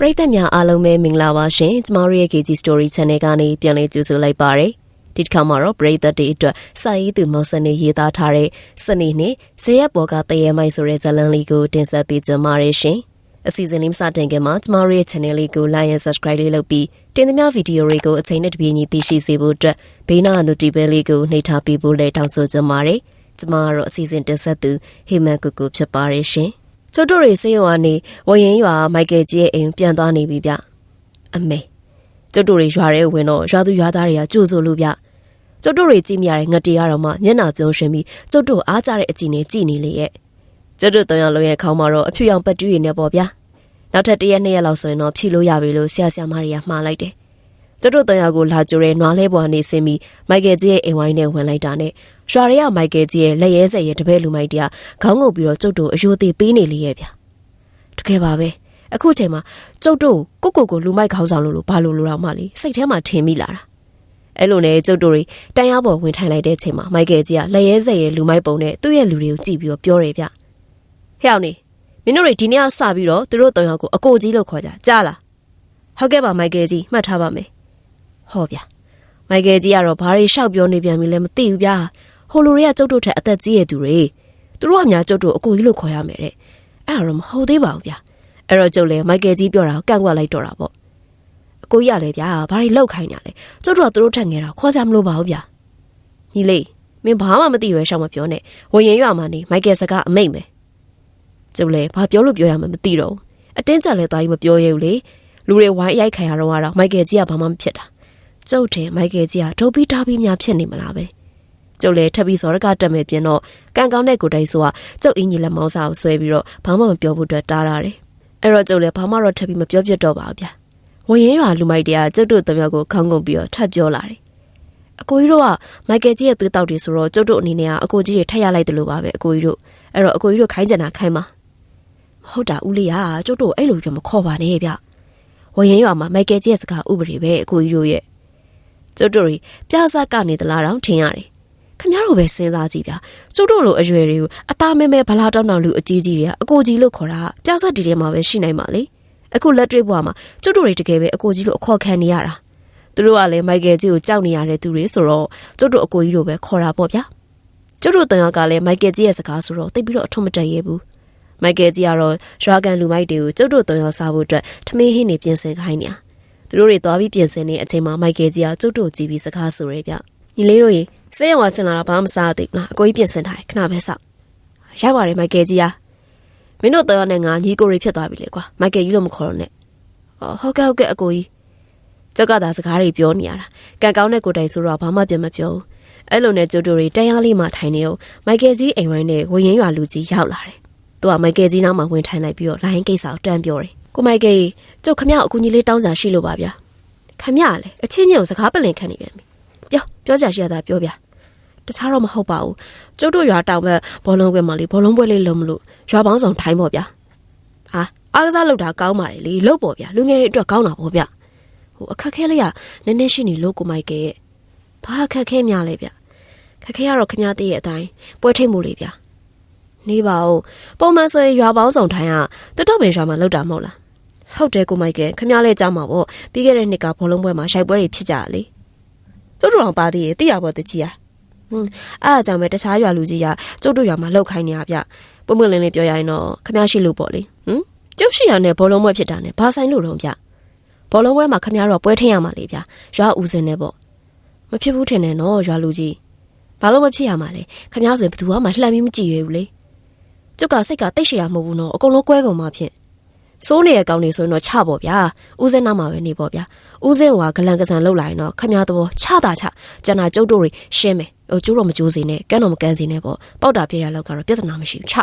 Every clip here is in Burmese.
ပရိသတ်များအားလုံးပဲမင်္ဂလာပါရှင်ကျမတို့ရဲ့ KG Story Channel ကနေပြန်လည်ကြိုဆိုလိုက်ပါရစေဒီတစ်ခါမှာတော့ပရိသတ်တွေအတွက်စာရေးသူမောင်စနေရေးသားထားတဲ့စနေနေ့ဇေယျပေါ်ကတရေမိုက်ဆိုတဲ့ဇာတ်လမ်းလေးကိုတင်ဆက်ပေးကြပါရရှင်အစီအစဉ်လေးမစတင်ခင်မှာကျမတို့ရဲ့ channel လေးကို like and subscribe လေးလုပ်ပြီးတင်သမျှဗီဒီယိုတွေကိုအချိန်နဲ့တပြေးညီသိရှိစေဖို့အတွက်ဘေးနား notification လေးကိုနှိပ်ထားပေးဖို့လည်းတောင်းဆိုကြပါရစေကျမတို့အစီအစဉ်တင်ဆက်သူဟေမန်ကူကူဖြစ်ပါရရှင် ကျတို့တွေစေယုံကနေဝရင်ရွာမိုက်ကယ်ကြီးရဲ့အိမ်ပြန်သွားနေပြီဗျအမေကျတို့တွေရွာထဲဝင်တော့ရွာသူရွာသားတွေကကြိုဆိုလို့ဗျကျတို့တွေကြည့်မြရတဲ့ငတေရတော့မှမျက်နှာပြုံးရှင်ပြီးကျတို့အားကြတဲ့အကြည့်နဲ့ကြည်နေလေရဲ့ကျတို့တန်ရလုံးရဲ့ခေါင်းမှာတော့အဖြူရောင်ပတ်တူးရည်နဲ့ပေါ့ဗျာနောက်ထပ်တစ်ရက်နှစ်ရက်လောက်ဆိုရင်တော့ဖြီလို့ရပြီလို့ဆရာဆရာမတွေကမှားလိုက်တယ် ကျတို့တန်ရကိုလာကြိုတဲ့နွားလဲပေါ်နေစင်းပြီးမိုက်ကယ်ကြီးရဲ့အိမ်ဝိုင်းနဲ့ဝင်လိုက်တာနဲ့ရွာရဲရမိုက်ကယ်ကြီးရဲ့လက်ရဲဆက်ရဲ့တပည့်လူမိုက်တရခေါင်းငုပ်ပြီးတော့ကျုပ်တို့အယိုသေးပေးနေလေရဲ့ဗျာတကယ်ပါပဲအခုချိန်မှာကျုပ်တို့ကိုကိုကိုလူမိုက်ခေါင်းဆောင်လို့လို့ဘာလို့လို့တော့မှလေစိတ်ထဲမှာထင်မိလာတာအဲ့လိုနဲ့ကျုပ်တို့တွေတန်ရပေါ်ဝင်ထိုင်လိုက်တဲ့ချိန်မှာမိုက်ကယ်ကြီးကလက်ရဲဆက်ရဲ့လူမိုက်ပုံနဲ့သူ့ရဲ့လူတွေကိုကြည့်ပြီးတော့ပြောတယ်ဗျဟဲ့အောင်နေမင်းတို့တွေဒီနေ့ကစပြီးတော့သူတို့တောင်ရောက်ကိုအကိုကြီးလို့ခေါ်ကြကြားလားဟုတ်ကဲ့ပါမိုက်ကယ်ကြီးမှတ်ထားပါမယ် ဟောဗျာမိုက်ကယ်ကြီးကတော့ဘာတွေရှောက်ပြောနေပြန်ပြီလဲမသိဘူးဗျာဟိုလိုတွေကကျုပ်တို့ထက်အသက်ကြီးရသူတွေသူတို့အများကျုပ်တို့အကိုကြီးလို့ခေါ်ရမယ်တဲ့အဲ့ဒါတော့မဟုတ်သေးပါဘူးဗျာအဲ့တော့ကျုပ်လည်းမိုက်ကယ်ကြီးပြောတာကိုကန့်ကွက်လိုက်တော့တာပေါ့အကိုကြီးရလဲဗျာဘာတွေလောက်ခိုင်းညာလဲကျုပ်တို့ကသူတို့ထက်ငယ်တာခေါ်စရာမလိုပါဘူးဗျာညီလေးမင်းဘာမှမသိရွယ်ရှောက်မပြောနဲ့ဝင်ရင်ရွာမှာနေမိုက်ကယ်စကားအမိတ်မယ်ကျုပ်လည်းဘာပြောလို့ပြောရမှမသိတော့ဘူးအတင်းကြပ်လဲသွားကြီးမပြောရဘူးလေလူတွေဝိုင်းအရိုက်ခံရတော့ကတော့မိုက်ကယ်ကြီးကဘာမှမဖြစ်တာ ကျုပ်တင်မိုက်ကယ်ကြီးကဒုတ်ပြီးတားပြီးများဖြစ်နေမလားပဲကျုပ်လည်းထပ်ပြီးစောရကတက်မယ်ပြင်တော့ကံကောင်းတဲ့ကိုတိုင်ဆိုကကျုပ်အင်းကြီးလက်မောင်းစာကိုဆွဲပြီးတော့ဘာမှမပြောဖို့အတွက်တားရတယ်အဲ့တော့ကျုပ်လည်းဘာမှတော့ထပ်ပြီးမပြောပြတော့ပါဘူးဗျာဝင်ရင်ရွာလူမိုက်တွေကကျုပ်တို့တမျိုးကိုခေါင်းကုန်ပြီးတော့ထပ်ပြောလာတယ်အကိုကြီးတို့ကမိုက်ကယ်ကြီးရဲ့သွေးတောက်တွေဆိုတော့ကျုပ်တို့အနေနဲ့ကအကိုကြီးတွေထက်ရလိုက်တယ်လို့ပါပဲအကိုကြီးတို့အဲ့တော့အကိုကြီးတို့ခိုင်းကြတာခိုင်းပါမဟုတ်တာဦးလေးကကျုပ်တို့အဲ့လိုကြမခေါ်ပါနဲ့ဗျဝရင်ရွာမှာမိုက်ကယ်ကြီးရဲ့စကားဥပဒေပဲအကိုကြီးတို့ရဲ့ ကျုပ်တို့တွေပြားစားကနေသလားတော့ထင်ရတယ်ခမရတို့ပဲစဉ်းစားကြည့်ဗျာကျုပ်တို့လိုအရွယ်တွေကိုအသားမဲမဲဗလာတောင်းတောင်းလူအကြီးကြီးတွေကအကိုကြီးလို့ခေါ်တာပြားစားတီထဲမှာပဲရှိနိုင်ပါလေအခုလက်တွေ့ဘဝမှာကျုပ်တို့တွေတကယ်ပဲအကိုကြီးလို့အခေါ်ခံနေရတာသူတို့ကလည်းမိုက်ကယ်ကြီးကိုကြောက်နေရတဲ့သူတွေဆိုတော့ကျုပ်တို့အကိုကြီးလိုပဲခေါ်တာပေါ့ဗျာကျုပ်တို့တန်ရကလည်းမိုက်ကယ်ကြီးရဲ့စကားဆိုတော့တိတ်ပြီးတော့အထွတ်မတက်ရဲဘူးမိုက်ကယ်ကြီးကတော့ရွာကန်လူမိုက်တွေကိုကျုပ်တို့တန်ရစားဖို့အတွက်ထမင်းဟင်းနေပြင်ဆင်ခိုင်းနေတာ သူတို့တွေသွားပြီးပြင်ဆင်နေတဲ့အချိန်မှာမိုက်ကယ်ကြီးကကျုပ်တို့ကြည့်ပြီးစကားဆိုရဲဗျညီလေးတို့ရေစေးရုံကဆင်လာတော့ဘာမှမစားသေးဘူးလားအကိုကြီးပြင်ဆင်ထားတယ်ခဏပဲစောက်ရပါတယ်မိုက်ကယ်ကြီးကမင်းတို့တော်ရနဲ့ငါညီကိုတွေဖြစ်သွားပြီလေကွာမိုက်ကယ်ကြီးလို့မခေါ်တော့နဲ့အော်ဟုတ်ကဲ့ဟုတ်ကဲ့အကိုကြီးကျုပ်ကသာစကားတွေပြောနေရတာကံကောင်းတဲ့ကိုတိုင်ဆိုတော့ဘာမှပြန်မပြောဘူးအဲ့လိုနဲ့ကျုပ်တို့တွေတန်းရလေးမှထိုင်နေအောင်မိုက်ကယ်ကြီးအိမ်ဝိုင်းနဲ့ဝရင်ရွာလူကြီးရောက်လာတယ်သူကမိုက်ကယ်ကြီးနောက်မှာဝင်ထိုင်လိုက်ပြီးတော့လိုင်းကိစ္စကိုတန်းပြောတယ် ကိုမိုက်ကယ်ကျုပ်ခမအကူကြီးလေးတောင်းကြရှိလို့ပါဗျာခမရလေအချင်းချင်းကိုစကားပလင်ခံနေပြန်ပြီပြောပြောကြရှိရတာပြောဗျာတခြားတော့မဟုတ်ပါဘူးကျုပ်တို့ရွာတောင်ဘက်ဘောလုံးကွဲမှာလေဘောလုံးပွဲလေးလုံးမလို့ရွာပေါင်းဆောင်ထိုင်းပေါ့ဗျာဟာအားကစားလုပ်တာကောင်းပါတယ်လေလုပ်ပေါ့ဗျာလူငယ်တွေအတွက်ကောင်းတာပေါ့ဗျာဟိုအခက်ခဲလေးကနည်းနည်းရှိနေလို့ကိုမိုက်ကယ်ရဲ့ဘာအခက်ခဲများလဲဗျခက်ခဲရတော့ခမတည့်ရဲ့အတိုင်းပွဲထိတ်မှုလေးဗျာ နေပါဦးပုံမှန်ဆိုရင်ရွာပေါင်းဆောင်ထိုင်းကတတော့ပင်ရွာမှာလောက်တာမဟုတ်လားဟုတ်တယ်ကိုမိုက်ကယ်ခမလေးကြောက်မှာပေါ့ပြီးခဲ့တဲ့နှစ်ကဘောလုံးပွဲမှာရှိုက်ပွဲတွေဖြစ်ကြလေကျုပ်တို့အောင်ပါသေးရဲ့တိရပေါ်တကြီးอ่ะဟွန်းအားအကြောင်းပဲတခြားရွာလူကြီးကကျုပ်တို့ရွာမှာလောက်ခိုင်းနေရဗျပွင့်ပွင့်လင်းလင်းပြောရရင်တော့ခမရှိလို့ပေါ့လေဟမ်ကျုပ်ရှိရနဲ့ဘောလုံးပွဲဖြစ်တာနဲ့ဘာဆိုင်လို့တော့ဗျဘောလုံးပွဲမှာခမတော့ပွဲထင်းရမှာလေဗျရွာဦးစင်းနဲ့ပေါ့မဖြစ်ဘူးထင်တယ်နော်ရွာလူကြီးဘာလို့မဖြစ်ရမှာလဲခမဆိုရင်ဘယ်သူမှလှမ်းပြီးမကြည့်ရဘူးလေ ကျုပ်ကစိတ်ကတိတ်ရှိတာမဟုတ်ဘူးနော်အကုန်လုံးကွဲကုန်မှာဖြစ်စိုးနေရကောင်းနေဆိုရင်တော့ချပေါ့ဗျာဦးစင်းနာမှာပဲနေပေါ့ဗျာဦးစင်းကဂလန်ကဆန်လောက်လာရင်တော့ခမရတော့ချတာချကျန်တာကျုပ်တို့တွေရှင်းမယ်ဟိုကျိုးတော့မကျိုးစေနဲ့ကန်းတော့မကန်းစေနဲ့ပေါ့ပေါက်တာပြရလောက်ကတော့ပြဿနာမရှိဘူးချ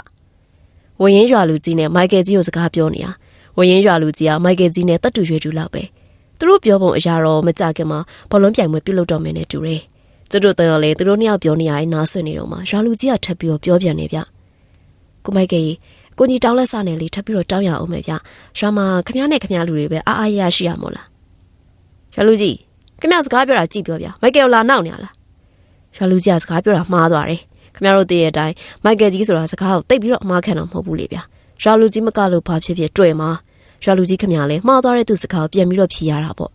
ဝရင်ရွာလူကြီးနဲ့မိုက်ကယ်ကြီးကိုစကားပြောနေတာဝရင်ရွာလူကြီးကမိုက်ကယ်ကြီးနဲ့တတ်တူရွေတူလောက်ပဲသူတို့ပြောပုံအရာတော့မကြခင်မှာဘောလုံးပြိုင်ပွဲပြုလုပ်တော့မယ်နဲ့တူတယ်သူတို့တန်တော်လေသူတို့နှစ်ယောက်ပြောနေရရင်နားဆွနေတော့မှရွာလူကြီးကထပ်ပြီးတော့ပြောပြန်နေဗျ ကိုမိုက်ကယ်ကြီးကိုကြီးတောင်းလက်စနဲ့လေးထပ်ပြီးတော့တောင်းရအောင်မယ်ဗျရွာမှာခမည်းနဲ့ခမည်းလူတွေပဲအားအားရရရှိရမို့လားရွာလူကြီးခမည်းစကားပြောတာကြည့်ပြောဗျမိုက်ကယ်လာနောက်နေရလားရွာလူကြီးကစကားပြောတာမှားသွားတယ်ခမည်းတို့သိတဲ့အတိုင်းမိုက်ကယ်ကြီးဆိုတာစကားကိုတိတ်ပြီးတော့အမှားခံတော့မဟုတ်ဘူးလေဗျရွာလူကြီးမကလို့ဘာဖြစ်ဖြစ်တွေ့မှာရွာလူကြီးခမရလဲမှားသွားတဲ့သူစကားကိုပြန်ပြီးတော့ဖြီးရတာပေါ့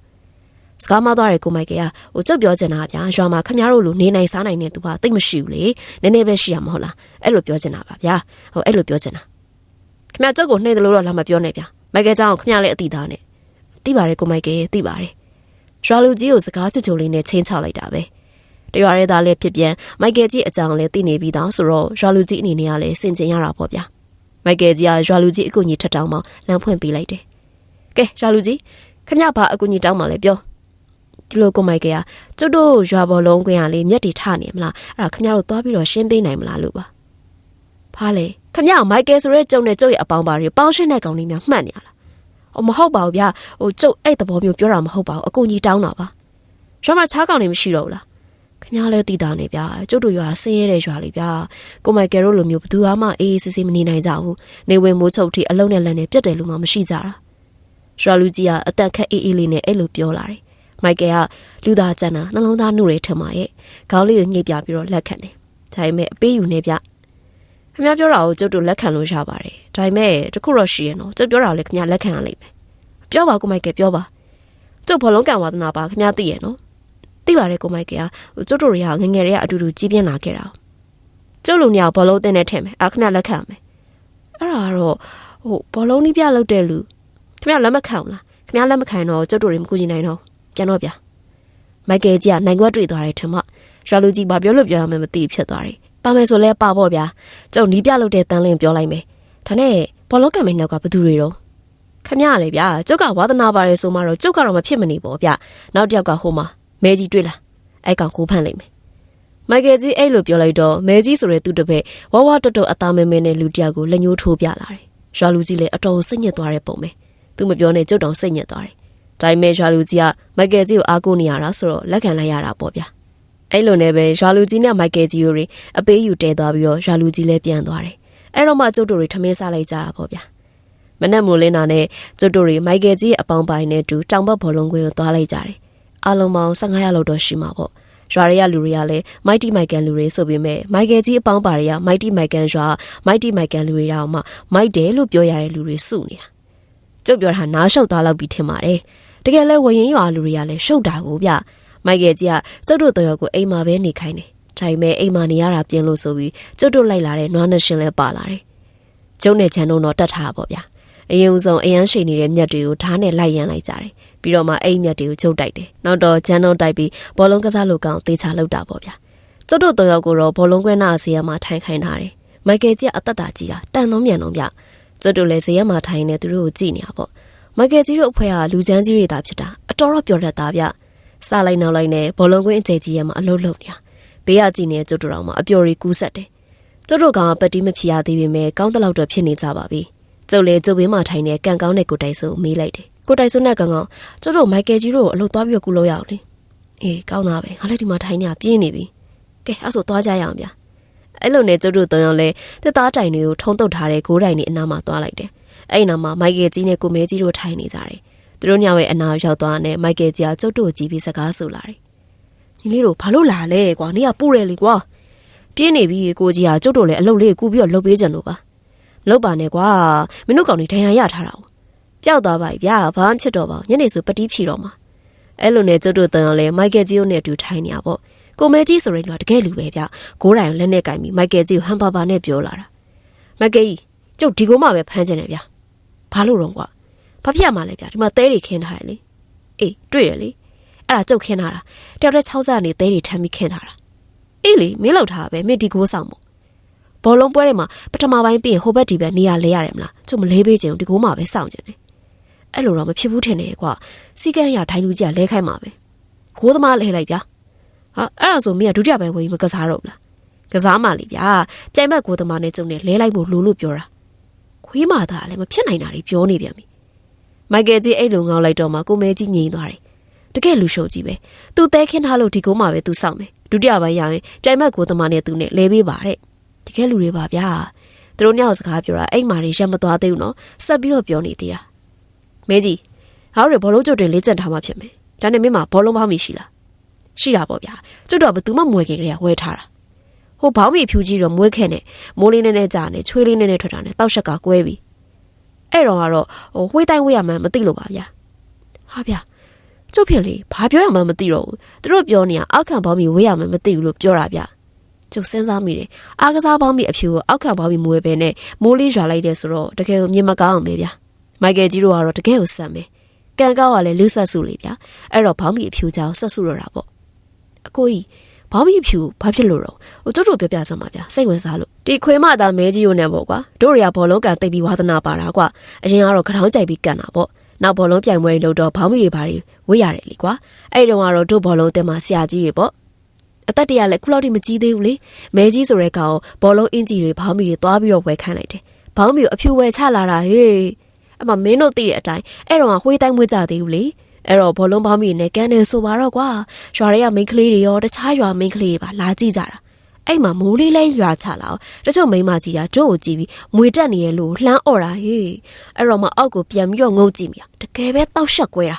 စကားမသွားတဲ့ကိုမိုက်ကကဟိုကျုပ်ပြောချင်တာဗျာရွာမှာခမရတို့လိုနေနိုင်စားနိုင်တဲ့သူကတိတ်မရှိဘူးလေနည်းနည်းပဲရှိရမဟုတ်လားအဲ့လိုပြောချင်တာပါဗျာဟိုအဲ့လိုပြောချင်တာခမရကျုပ်ကိုနှိမ့်တယ်လို့တော့လာမပြောနဲ့ဗျာမိုက်ကကြောင့်ခမရလည်းအတိသားနဲ့သိပါတယ်ကိုမိုက်ကသိပါတယ်ရွာလူကြီးကိုစကားချွချိုလေးနဲ့ချင်းချလိုက်တာပဲတရွာရဲသားလည်းဖြစ်ပြန်မိုက်ကယ်ကြီးအကြောင်းလည်းသိနေပြီးသားဆိုတော့ရွာလူကြီးအနေနဲ့ကလည်းစင်ကျင်ရတာပေါ့ဗျာမိုက်ကယ်ကြီးကရွာလူကြီးအကူကြီးထပ်တောင်းမှလမ်းဖွင့်ပေးလိုက်တယ်ကဲရွာလူကြီးခမရဘာအကူကြီးတောင်းမှလဲပြော ဒီလိုကိုမိုက်ကယ်ကကျွတ်တို့ရွာဘော်လုံးကွင်းကလေမျက်တီထနေမလားအဲ့ဒါခမရတို့သွားပြီးတော့ရှင်းပေးနိုင်မလားလို့ပါဖားလေခမရမိုက်ကယ်ဆိုရဲကျုံနဲ့ကျုပ်ရဲ့အပေါင်းပါတွေပေါင်းရှင်းတဲ့ကောင်လေးများမှတ်နေရလားအော်မဟုတ်ပါဘူးဗျဟိုကျုပ်အဲ့သဘောမျိုးပြောတာမဟုတ်ပါဘူးအကူကြီးတောင်းတာပါရွာမှာခြားကောင်တွေမရှိတော့ဘူးလားခင်ဗျားလည်းတည်တာနေဗျာကျုပ်တို့ရွာဆင်းရဲတဲ့ရွာလေးဗျာကိုမိုက်ကယ်တို့လိုမျိုးဘသူမှအေးအေးဆေးဆေးမနေနိုင်ကြဘူးနေဝင်မိုးချုပ်ထိအလုံးနဲ့လက်နဲ့ပြတ်တယ်လို့မှမရှိကြတာရွာလူကြီးကအတန်ခက်အေးအေးလေးနဲ့အဲ့လိုပြောလာတယ် မိုက်ကယ်ကလူသားကျန်တာနှလုံးသားနှုတ်ရဲထမရဲ့ခေါင်းလေးကိုညှိပြပြီးတော့လက်ခံတယ်ဒါပေမဲ့အပေးယူနေဗျခင်ဗျားပြောတာကိုကျုပ်တို့လက်ခံလို့ရပါတယ်ဒါပေမဲ့တခုတော့ရှိရနော်ကျုပ်ပြောတာကိုလည်းခင်ဗျားလက်ခံရလိမ့်မယ်ပြောပါကိုမိုက်ကယ်ပြောပါကျုပ်ဘောလုံးကံဝါသနာပါခင်ဗျားသိရနော်သိပါတယ်ကိုမိုက်ကယ်ကကျုပ်တို့တွေကငငယ်တွေကအတူတူကြီးပြင်းလာခဲ့တာကျုပ်လူညာဘောလုံးတင်းနဲ့ထည့်မယ်အခဏလက်ခံမယ်အဲ့ဒါကတော့ဟိုဘောလုံးနီးပြလောက်တဲ့လူခင်ဗျားလက်မခံဘူးလားခင်ဗျားလက်မခံတော့ကျုပ်တို့တွေမကူညီနိုင်တော့ ပြန်တော့ဗျာမိုက်ကယ်ကြီးကနိုင်ွက်တွေ့သွားတယ်ထင်မရွာလူကြီးဘာပြောလို့ပြောရမှမသိဖြစ်သွားတယ်ပါမယ်ဆိုလဲပါပေါ့ဗျာကျုပ်နီးပြလောက်တဲ့တန်းလင်းပြောလိုက်မယ်ဒါနဲ့ဘောလုံးကံမင်းနောက်ကဘသူတွေတော့ခမရလေဗျာကျုပ်ကဝါသနာပါတယ်ဆိုမှတော့ကျုပ်ကတော့မဖြစ်မနေပေါ့ဗျနောက်တစ်ယောက်ကဟိုမှာမဲကြီးတွေ့လားအဲ့ကောင်ကိုဖန့်လိုက်မယ်မိုက်ကယ်ကြီးအဲ့လိုပြောလိုက်တော့မဲကြီးဆိုတဲ့သူတပည့်ဝဝတွတ်တွတ်အသားမဲမဲနဲ့လူတယောက်ကိုလက်ညှိုးထိုးပြလာတယ်ရွာလူကြီးလည်းအတော်စိတ်ညစ်သွားတဲ့ပုံပဲသူမပြောနဲ့ကျုပ်တောင်စိတ်ညစ်သွားတယ် ဒါပေမဲ့ရွာလူကြီးကမိုက်ကယ်ကြီးကိုအားကိုးနေရတာဆိုတော့လက်ခံလိုက်ရတာပေါ့ဗျအဲ့လိုနဲ့ပဲရွာလူကြီးနဲ့မိုက်ကယ်ကြီးတို့အပေးယူတဲသွားပြီးတော့ရွာလူကြီးလည်းပြန်သွားတယ်အဲ့တော့မှကျုပ်တို့တွေထမင်းစားလိုက်ကြတာပေါ့ဗျာမနက်မိုးလင်းတာနဲ့ကျုပ်တို့တွေမိုက်ကယ်ကြီးရဲ့အပေါင်းပိုင်းနဲ့တူတောင်ဘက်ဘောလုံးကွင်းကိုသွားလိုက်ကြတယ်အားလုံးပေါင်း15ရက်လောက်တော့ရှိမှာပေါ့ရွာတွေကလူတွေကလည်း Mighty Michael လူတွေဆိုပေမဲ့ Michael ကြီးအပေါင်းပါတွေက Mighty Michael ရွာ Mighty Michael လူတွေတောင်မှ Might တယ်လို့ပြောရတဲ့လူတွေစုနေတာကျုပ်ပြောတာနားရှုပ်သွားလောက်ပြီးထင်ပါတယ် တကယ်လဲဝရင်ရွာလူတွေကလည်းရှုပ်တာကိုဗျမိုက်ကယ်ကြီးကကျုပ်တို့တော်ကိုအိမ်မှာပဲနေခိုင်းတယ်ဒါပေမဲ့အိမ်မှာနေရတာပြင်းလို့ဆိုပြီးကျုပ်တို့လိုက်လာတဲ့နွားနှရှင်လည်းပါလာတယ်ကျုံနဲ့ချန်တို့တော့တတ်ထားပါဗျာအရင်ဆုံးအရန်ရှိနေတဲ့မြက်တွေကိုဓာတ်နဲ့လိုက်ရန်လိုက်ကြတယ်ပြီးတော့မှအိမ်မြက်တွေကိုချုပ်တိုက်တယ်နောက်တော့ဂျန်တော့တိုက်ပြီးဘောလုံးကစားလို့ကောင်းသေချာလောက်တာပေါ့ဗျာကျုပ်တို့တော်ရောက်ကိုတော့ဘောလုံးကွဲနာဆေးရမှာထိုင်ခိုင်းထားတယ်မိုက်ကယ်ကြီးကအသက်တာကြီးတာတန်လုံးမြန်လုံးဗျကျုပ်တို့လည်းဆေးရမှာထိုင်နေသူတို့ကိုကြည့်နေတာပေါ့ မိုက်ကယ်ကြီးတို့အဖွဲကလူချမ်းကြီးတွေတာဖြစ်တာအတော်တော့ပြောတတ်တာဗျစလိုက်နောက်လိုက်နဲ့ဘောလုံးကွင်းအကျဲကြီးရမှာအလုတ်လုတ်နေတာဘေးကကြည့်နေကျုပ်တို့တော့မှအပျော်ရီကူးဆက်တယ်ကျုပ်တို့ကပတိမဖြစ်ရသေးပေမဲ့ကောင်းတဲ့လောက်တော့ဖြစ်နေကြပါပြီကျုပ်လေကျုပ်ဘေးမှာထိုင်နေကန်ကောင်းတဲ့ကိုတိုင်ဆိုမေးလိုက်တယ်ကိုတိုင်ဆိုနဲ့ကန်ကောင်းကျုပ်တို့မိုက်ကယ်ကြီးတို့ကိုအလုပ်သွားပြီးကူလို့ရအောင်လေအေးကောင်းတာပဲငါလည်းဒီမှာထိုင်နေတာပြင်းနေပြီကဲအဲ့ဆိုသွားကြရအောင်ဗျာအဲ့လိုနဲ့ကျုပ်တို့သုံးယောက်လဲတက်သားတိုင်တွေကိုထုံးတုတ်ထားတဲ့ဂိုးတိုင်တွေအနားမှာသွားလိုက်တယ် အဲ့နာမှာမိုက်ကယ်ကြီးနဲ့ကိုမဲကြီးတို့ထိုင်နေကြတယ်သူတို့ညဝဲအနာရောက်သွားတဲ့မိုက်ကယ်ကြီးကကျုပ်တို့ကြည့်ပြီးစကားဆိုလာတယ်ညီလေးတို့ဘာလို့လာလဲကွာနေကပူတယ်လေကွာပြင်းနေပြီကိုကြီးကကျုပ်တို့လည်းအလုပ်လေးကူပြီးတော့လုပ်ပေးကြလို့ပါလောက်ပါနဲ့ကွာမင်းတို့ကောင်တွေဒဏ်ရာရထားတာ။ကြောက်သွားပါဗျာဘာမှဖြစ်တော့ပါညနေဆိုပတိဖြီတော့မှာ။အဲ့လိုနဲ့ကျုပ်တို့တန်အောင်လဲမိုက်ကယ်ကြီးနဲ့အတူထိုင်နေရပေါ့။ကိုမဲကြီးဆိုရင်တော့တကယ်လူပဲဗျ။ဂိုးတိုင်လက်နဲ့ကင်ပြီးမိုက်ကယ်ကြီးကိုဟန်ပါပါနဲ့ပြောလာတာ။မိုက်ကယ်ကြီးကျုပ်ဒီကိုမှပဲဖမ်းချင်တယ်ဗျ။ ဘာလို့တော့ကွာ။ဘာဖြစ်ရမှာလဲဗျ။ဒီမှာသဲတွေခင်းထားတယ်လေ။အေးတွေ့တယ်လေ။အဲ့ဒါကျုပ်ခင်းထားတာ။တယောက်တည်းချောင်းစားနေသဲတွေထမ်းပြီးခင်းထားတာ။အေးလေမင်းလောက်ထားပဲမင်းဒီကိုဆောင်မို့ဘောလုံးပွဲတွေမှာပထမပိုင်းပြီးရင်ဟိုဘက်ဒီဘက်နေရာလဲရတယ်မလားကျုပ်မလဲပေးချင်ဘူးဒီကိုမှပဲစောင့်ချင်တယ်အဲ့လိုတော့မဖြစ်ဘူးထင်တယ်ကွာစီကန်းရထိုင်လူကြီးကလဲခိုင်းမှာပဲကိုသမားလဲလိုက်ဗျာဟာအဲ့ဒါဆိုမင်းကဒုတိယပိုင်းဝင်မကစားတော့ဘူးလားကစားမှလေဗျာပြိုင်ဘက်ကိုသမားနဲ့ကျုံနဲ့လဲလိုက်ဖို့လိုလို့ပြောတာ ခွေးမာသားလည်းမဖြစ်နိုင်တာတွေပြောနေပြန်ပြီမိုက်ကယ်ကြီးအဲ့လိုငေါလိုက်တော့မှကိုမဲကြီးငြိမ်သွားတယ်တကယ်လူရှုပ်ကြီးပဲသူတဲခင်းထားလို့ဒီကုန်းမှာပဲသူစောင့်မယ်ဒုတိယပိုင်းရရင်ပြိုင်ဘက်ကိုသမားနဲ့သူနဲ့လဲပေးပါတဲ့တကယ်လူတွေပါဗျာသူတို့ညောင်စကားပြောတာအိမ်မာတွေရက်မသွားသေးဘူးနော်ဆက်ပြီးတော့ပြောနေသေးတာမဲကြီးဟောရဘောလုံးကျွတ်တွေလေးကျန်ထားမှဖြစ်မယ်ဒါနဲ့မင်းမဘောလုံးပေါင်းမိရှိလားရှိတာပေါ့ဗျာကျွတ်တော့ဘယ်သူမှမွေခင်ကလေးကဝဲထားတာ ဟိုဘောင်းမီဖြူကြီးတော့မွေးခဲ့နဲ့မိုးလေးနဲ့နဲ့ကြာနဲ့ချွေးလေးနဲ့နဲ့ထွက်တာနဲ့တောက်ရှက်ကကွဲပြီအဲ့တော့ကတော့ဟိုဝှေးတိုင်းဝှေးရမှန်းမသိလို့ပါဗျာဟာဗျာကျုပ်ဖြစ်လေဘာပြောရမှန်းမသိတော့ဘူးသူတို့ပြောနေတာအောက်ခံပေါင်းပြီးဝှေးရမှန်းမသိဘူးလို့ပြောတာဗျာကျုပ်စဉ်းစားမိတယ်အားကစားပေါင်းပြီးအဖြူကိုအောက်ခံပေါင်းပြီးမွေးပဲနဲ့မိုးလေးရွာလိုက်တယ်ဆိုတော့တကယ်ကိုမြင်မကောင်းအောင်ပဲဗျာမိုက်ကယ်ကြီးတို့ကတော့တကယ်ကိုစမ်းပဲကန်ကောက်ကလည်းလူဆက်စုလေဗျာအဲ့တော့ဘောင်းမီအဖြူကြောင်ဆက်စုတော့တာပေါ့အကိုကြီး ဘောင်းမီအဖြူဘာဖြစ်လို့တော့ဟိုကျုပ်တို့ပြောပြစမ်းပါဗျာစိတ်ဝင်စားလို့ဒီခွေးမသားမဲကြီးတို့နဲ့ပေါ့ကွာတို့တွေကဘောလုံးကန်တိတ်ပြီးဝါသနာပါတာကွာအရင်ကတော့ခထောင်းကြိုက်ပြီးကန်တာပေါ့နောက်ဘောလုံးပြိုင်ပွဲတွေလုပ်တော့ဘောင်းမီတွေဘာတွေဝေးရတယ်လေကွာအဲ့တုန်းကတော့တို့ဘောလုံးတင်မှာဆရာကြီးတွေပေါ့အသက်တရလည်းခုလောက်ထိမကြီးသေးဘူးလေမဲကြီးဆိုတဲ့ကောင်ဘောလုံးအင်ဂျီတွေဘောင်းမီတွေသွားပြီးတော့ဝယ်ခိုင်းလိုက်တယ်ဘောင်းမီကိုအဖြူဝယ်ချလာတာဟေးအမမင်းတို့သိတဲ့အတိုင်းအဲ့တော့ကဝှေးတိုင်းမွေးကြသေးဘူးလေ အဲ့တော့ဘောလုံးဘောင်းမီနဲ့ကန်နေဆိုပါတော့ကွာရွာတွေကမိန်းကလေးတွေရောတခြားရွာမိန်းကလေးတွေပါလာကြည့်ကြတာအဲ့မှာမိုးလေးလဲရွာချလာအောင်တချို့မိန်းမကြီးကတို့ကိုကြည့်ပြီးမွေတက်နေရလို့လှမ်းអော်တာဟေးအဲ့တော့မှအောက်ကိုပြန်ပြီးတော့ငုံကြည့်မိတာတကယ်ပဲတောက်ရှက်ကွဲတာ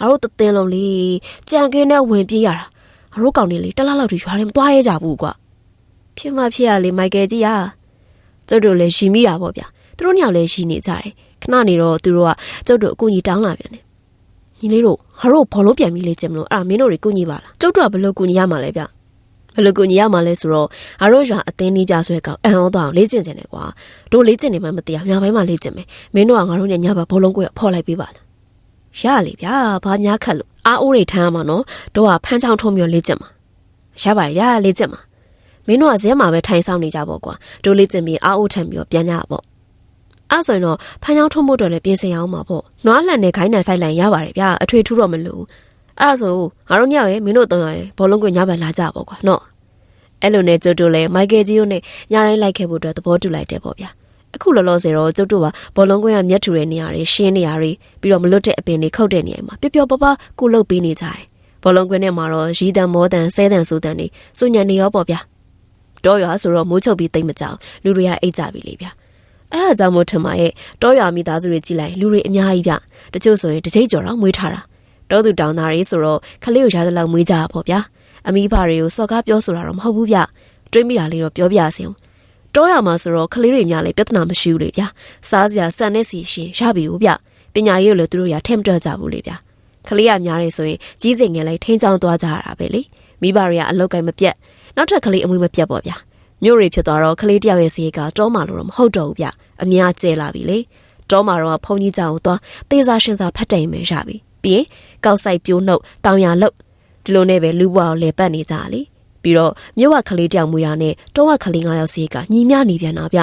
အတို့တသင်းလုံးလေးကြံကင်းနဲ့ဝင်ပြေးရတာအတို့ကောင်လေးလေးတလားလောက်ထိရွာထဲမသွားရဲကြဘူးကွာဖြစ်မှဖြစ်ရလေမိုက်ကယ်ကြီးอ่ะကျုပ်တို့လည်းရှီမိတာပေါ့ဗျာသူတို့ညောင်လည်းရှီနေကြတယ်ခဏနေတော့သူတို့ကကျုပ်တို့အကူကြီးတောင်းလာပြန်တယ် ညီလေးတို့ဟာတို့ဘောလုံးပြန်ပြီးလေ့ကျင့်မလို့အဲ့ဒါမင်းတို့တွေကူညီပါလားကျုပ်တို့ကဘယ်လိုကူညီရမှာလဲဗျဘယ်လိုကူညီရမှာလဲဆိုတော့အားတို့ရွာအသင်းလေးပြဆွဲကောင်အံ့ဩတော့လေ့ကျင့်ကြတယ်ကွာတို့လေ့ကျင့်နေမှမသိရညပိုင်းမှလေ့ကျင့်မယ်မင်းတို့ကငါတို့ညညဘဘောလုံးကိုဖော်လိုက်ပေးပါလားရလေဗျာဘာများခက်လို့အားအိုးတွေထမ်းရမှာနော်တို့ကဖမ်းချောင်းထုံးမျိုးလေ့ကျင့်မှာရပါရဲ့ဗျာလေ့ကျင့်မှာမင်းတို့ကဇဲမှာပဲထိုင်ဆောင်နေကြပေါ့ကွာတို့လေ့ကျင့်ပြီးအားအိုးထမ်းပြီးတော့ပြန်ကြပါပေါ့ အဲ့ဆိုရင်တော့ဖမ်းချောင်းထုံးဖို့အတွက်လည်းပြင်ဆင်အောင်ပါပေါ့နွားလှန်နဲ့ခိုင်းနဲ့ဆိုင်လန်ရပါတယ်ဗျာအထွေထူးတော့မလို့အဲ့ဒါဆိုငါတို့ညရဲ့မင်းတို့သုံးရရဲ့ဘောလုံးကွညဘက်လာကြပေါ့ကွာနော်အဲ့လိုနဲ့ကျုပ်တို့လည်းမိုက်ကယ်ကြီးတို့နဲ့ညတိုင်းလိုက်ခဲ့ဖို့အတွက်သဘောတူလိုက်တယ်ပေါ့ဗျာအခုလောလောဆယ်တော့ကျုပ်တို့ကဘောလုံးကွင်းကမျက်ထူတဲ့နေရာတွေရှင်းနေရာတွေပြီးတော့မလွတ်တဲ့အပင်တွေခုတ်တဲ့နေရာမှာပျော်ပျော်ပါပါကုလုပ်ပေးနေကြတယ်ဘောလုံးကွင်းထဲမှာတော့ရီးတန်မောတန်ဆဲတန်ဆူတန်တွေစုညံနေရောပေါ့ဗျာတော့ရွာဆိုတော့မိုးချုပ်ပြီးတိတ်မကြောင်လူတွေကအိတ်ကြပြီလေဗျာ အဲ့ဒါကြောင့်မို့ထင်ပါရဲ့တောရွာမိသားစုတွေကြည်လိုက်လူတွေအများကြီးဗျတချို့ဆိုရင်တစ်ချိန်ကျော်တော့မွေးထားတာတောသူတောင်သားတွေဆိုတော့ခလေးကိုရားသလောက်မွေးကြတာပေါ့ဗျာအမိဖတွေကိုစော်ကားပြောဆိုတာတော့မဟုတ်ဘူးဗျတွေးမိတာလေးတော့ပြောပြစင်တောရွာမှာဆိုတော့ခလေးတွေများလေပြဿနာမရှိဘူးလေဗျာစားစရာစံနဲ့စီရှင်ရပြီဦးဗျပညာရေးကိုလည်းသူတို့ရထင်မတွက်ကြဘူးလေဗျာခလေးရများနေဆိုရင်ကြီးစိန်ငယ်လိုက်ထိန်းချောင်းသွားကြရတာပဲလေမိဘတွေကအလောက်ကင်မပြတ်နောက်ထပ်ခလေးအမွေးမပြတ်ပေါ့ဗျာမြို့တွေဖြစ်သွားတော့ခလေးတယောက်ရဲ့စီကတောမှာလို့တော့မဟုတ်တော့ဘူးဗျ အများကျဲလာပြီလေတောမှာတော့ဖုန်ကြီးကြောင်သွားသေစာရှင်စာဖတ်တိုင်ပဲရပြီပြီးရင်ကောက်ဆိုင်ပြိုးနှုတ်တောင်ရလုတ်ဒီလိုနဲ့ပဲလူဘွားကိုလဲပတ်နေကြလေပြီးတော့မြို့ဝကလေးတယောက်မွေးတာနဲ့တောဝကလေး9ယောက်စီကညီမျှနေပြန်တာဗျ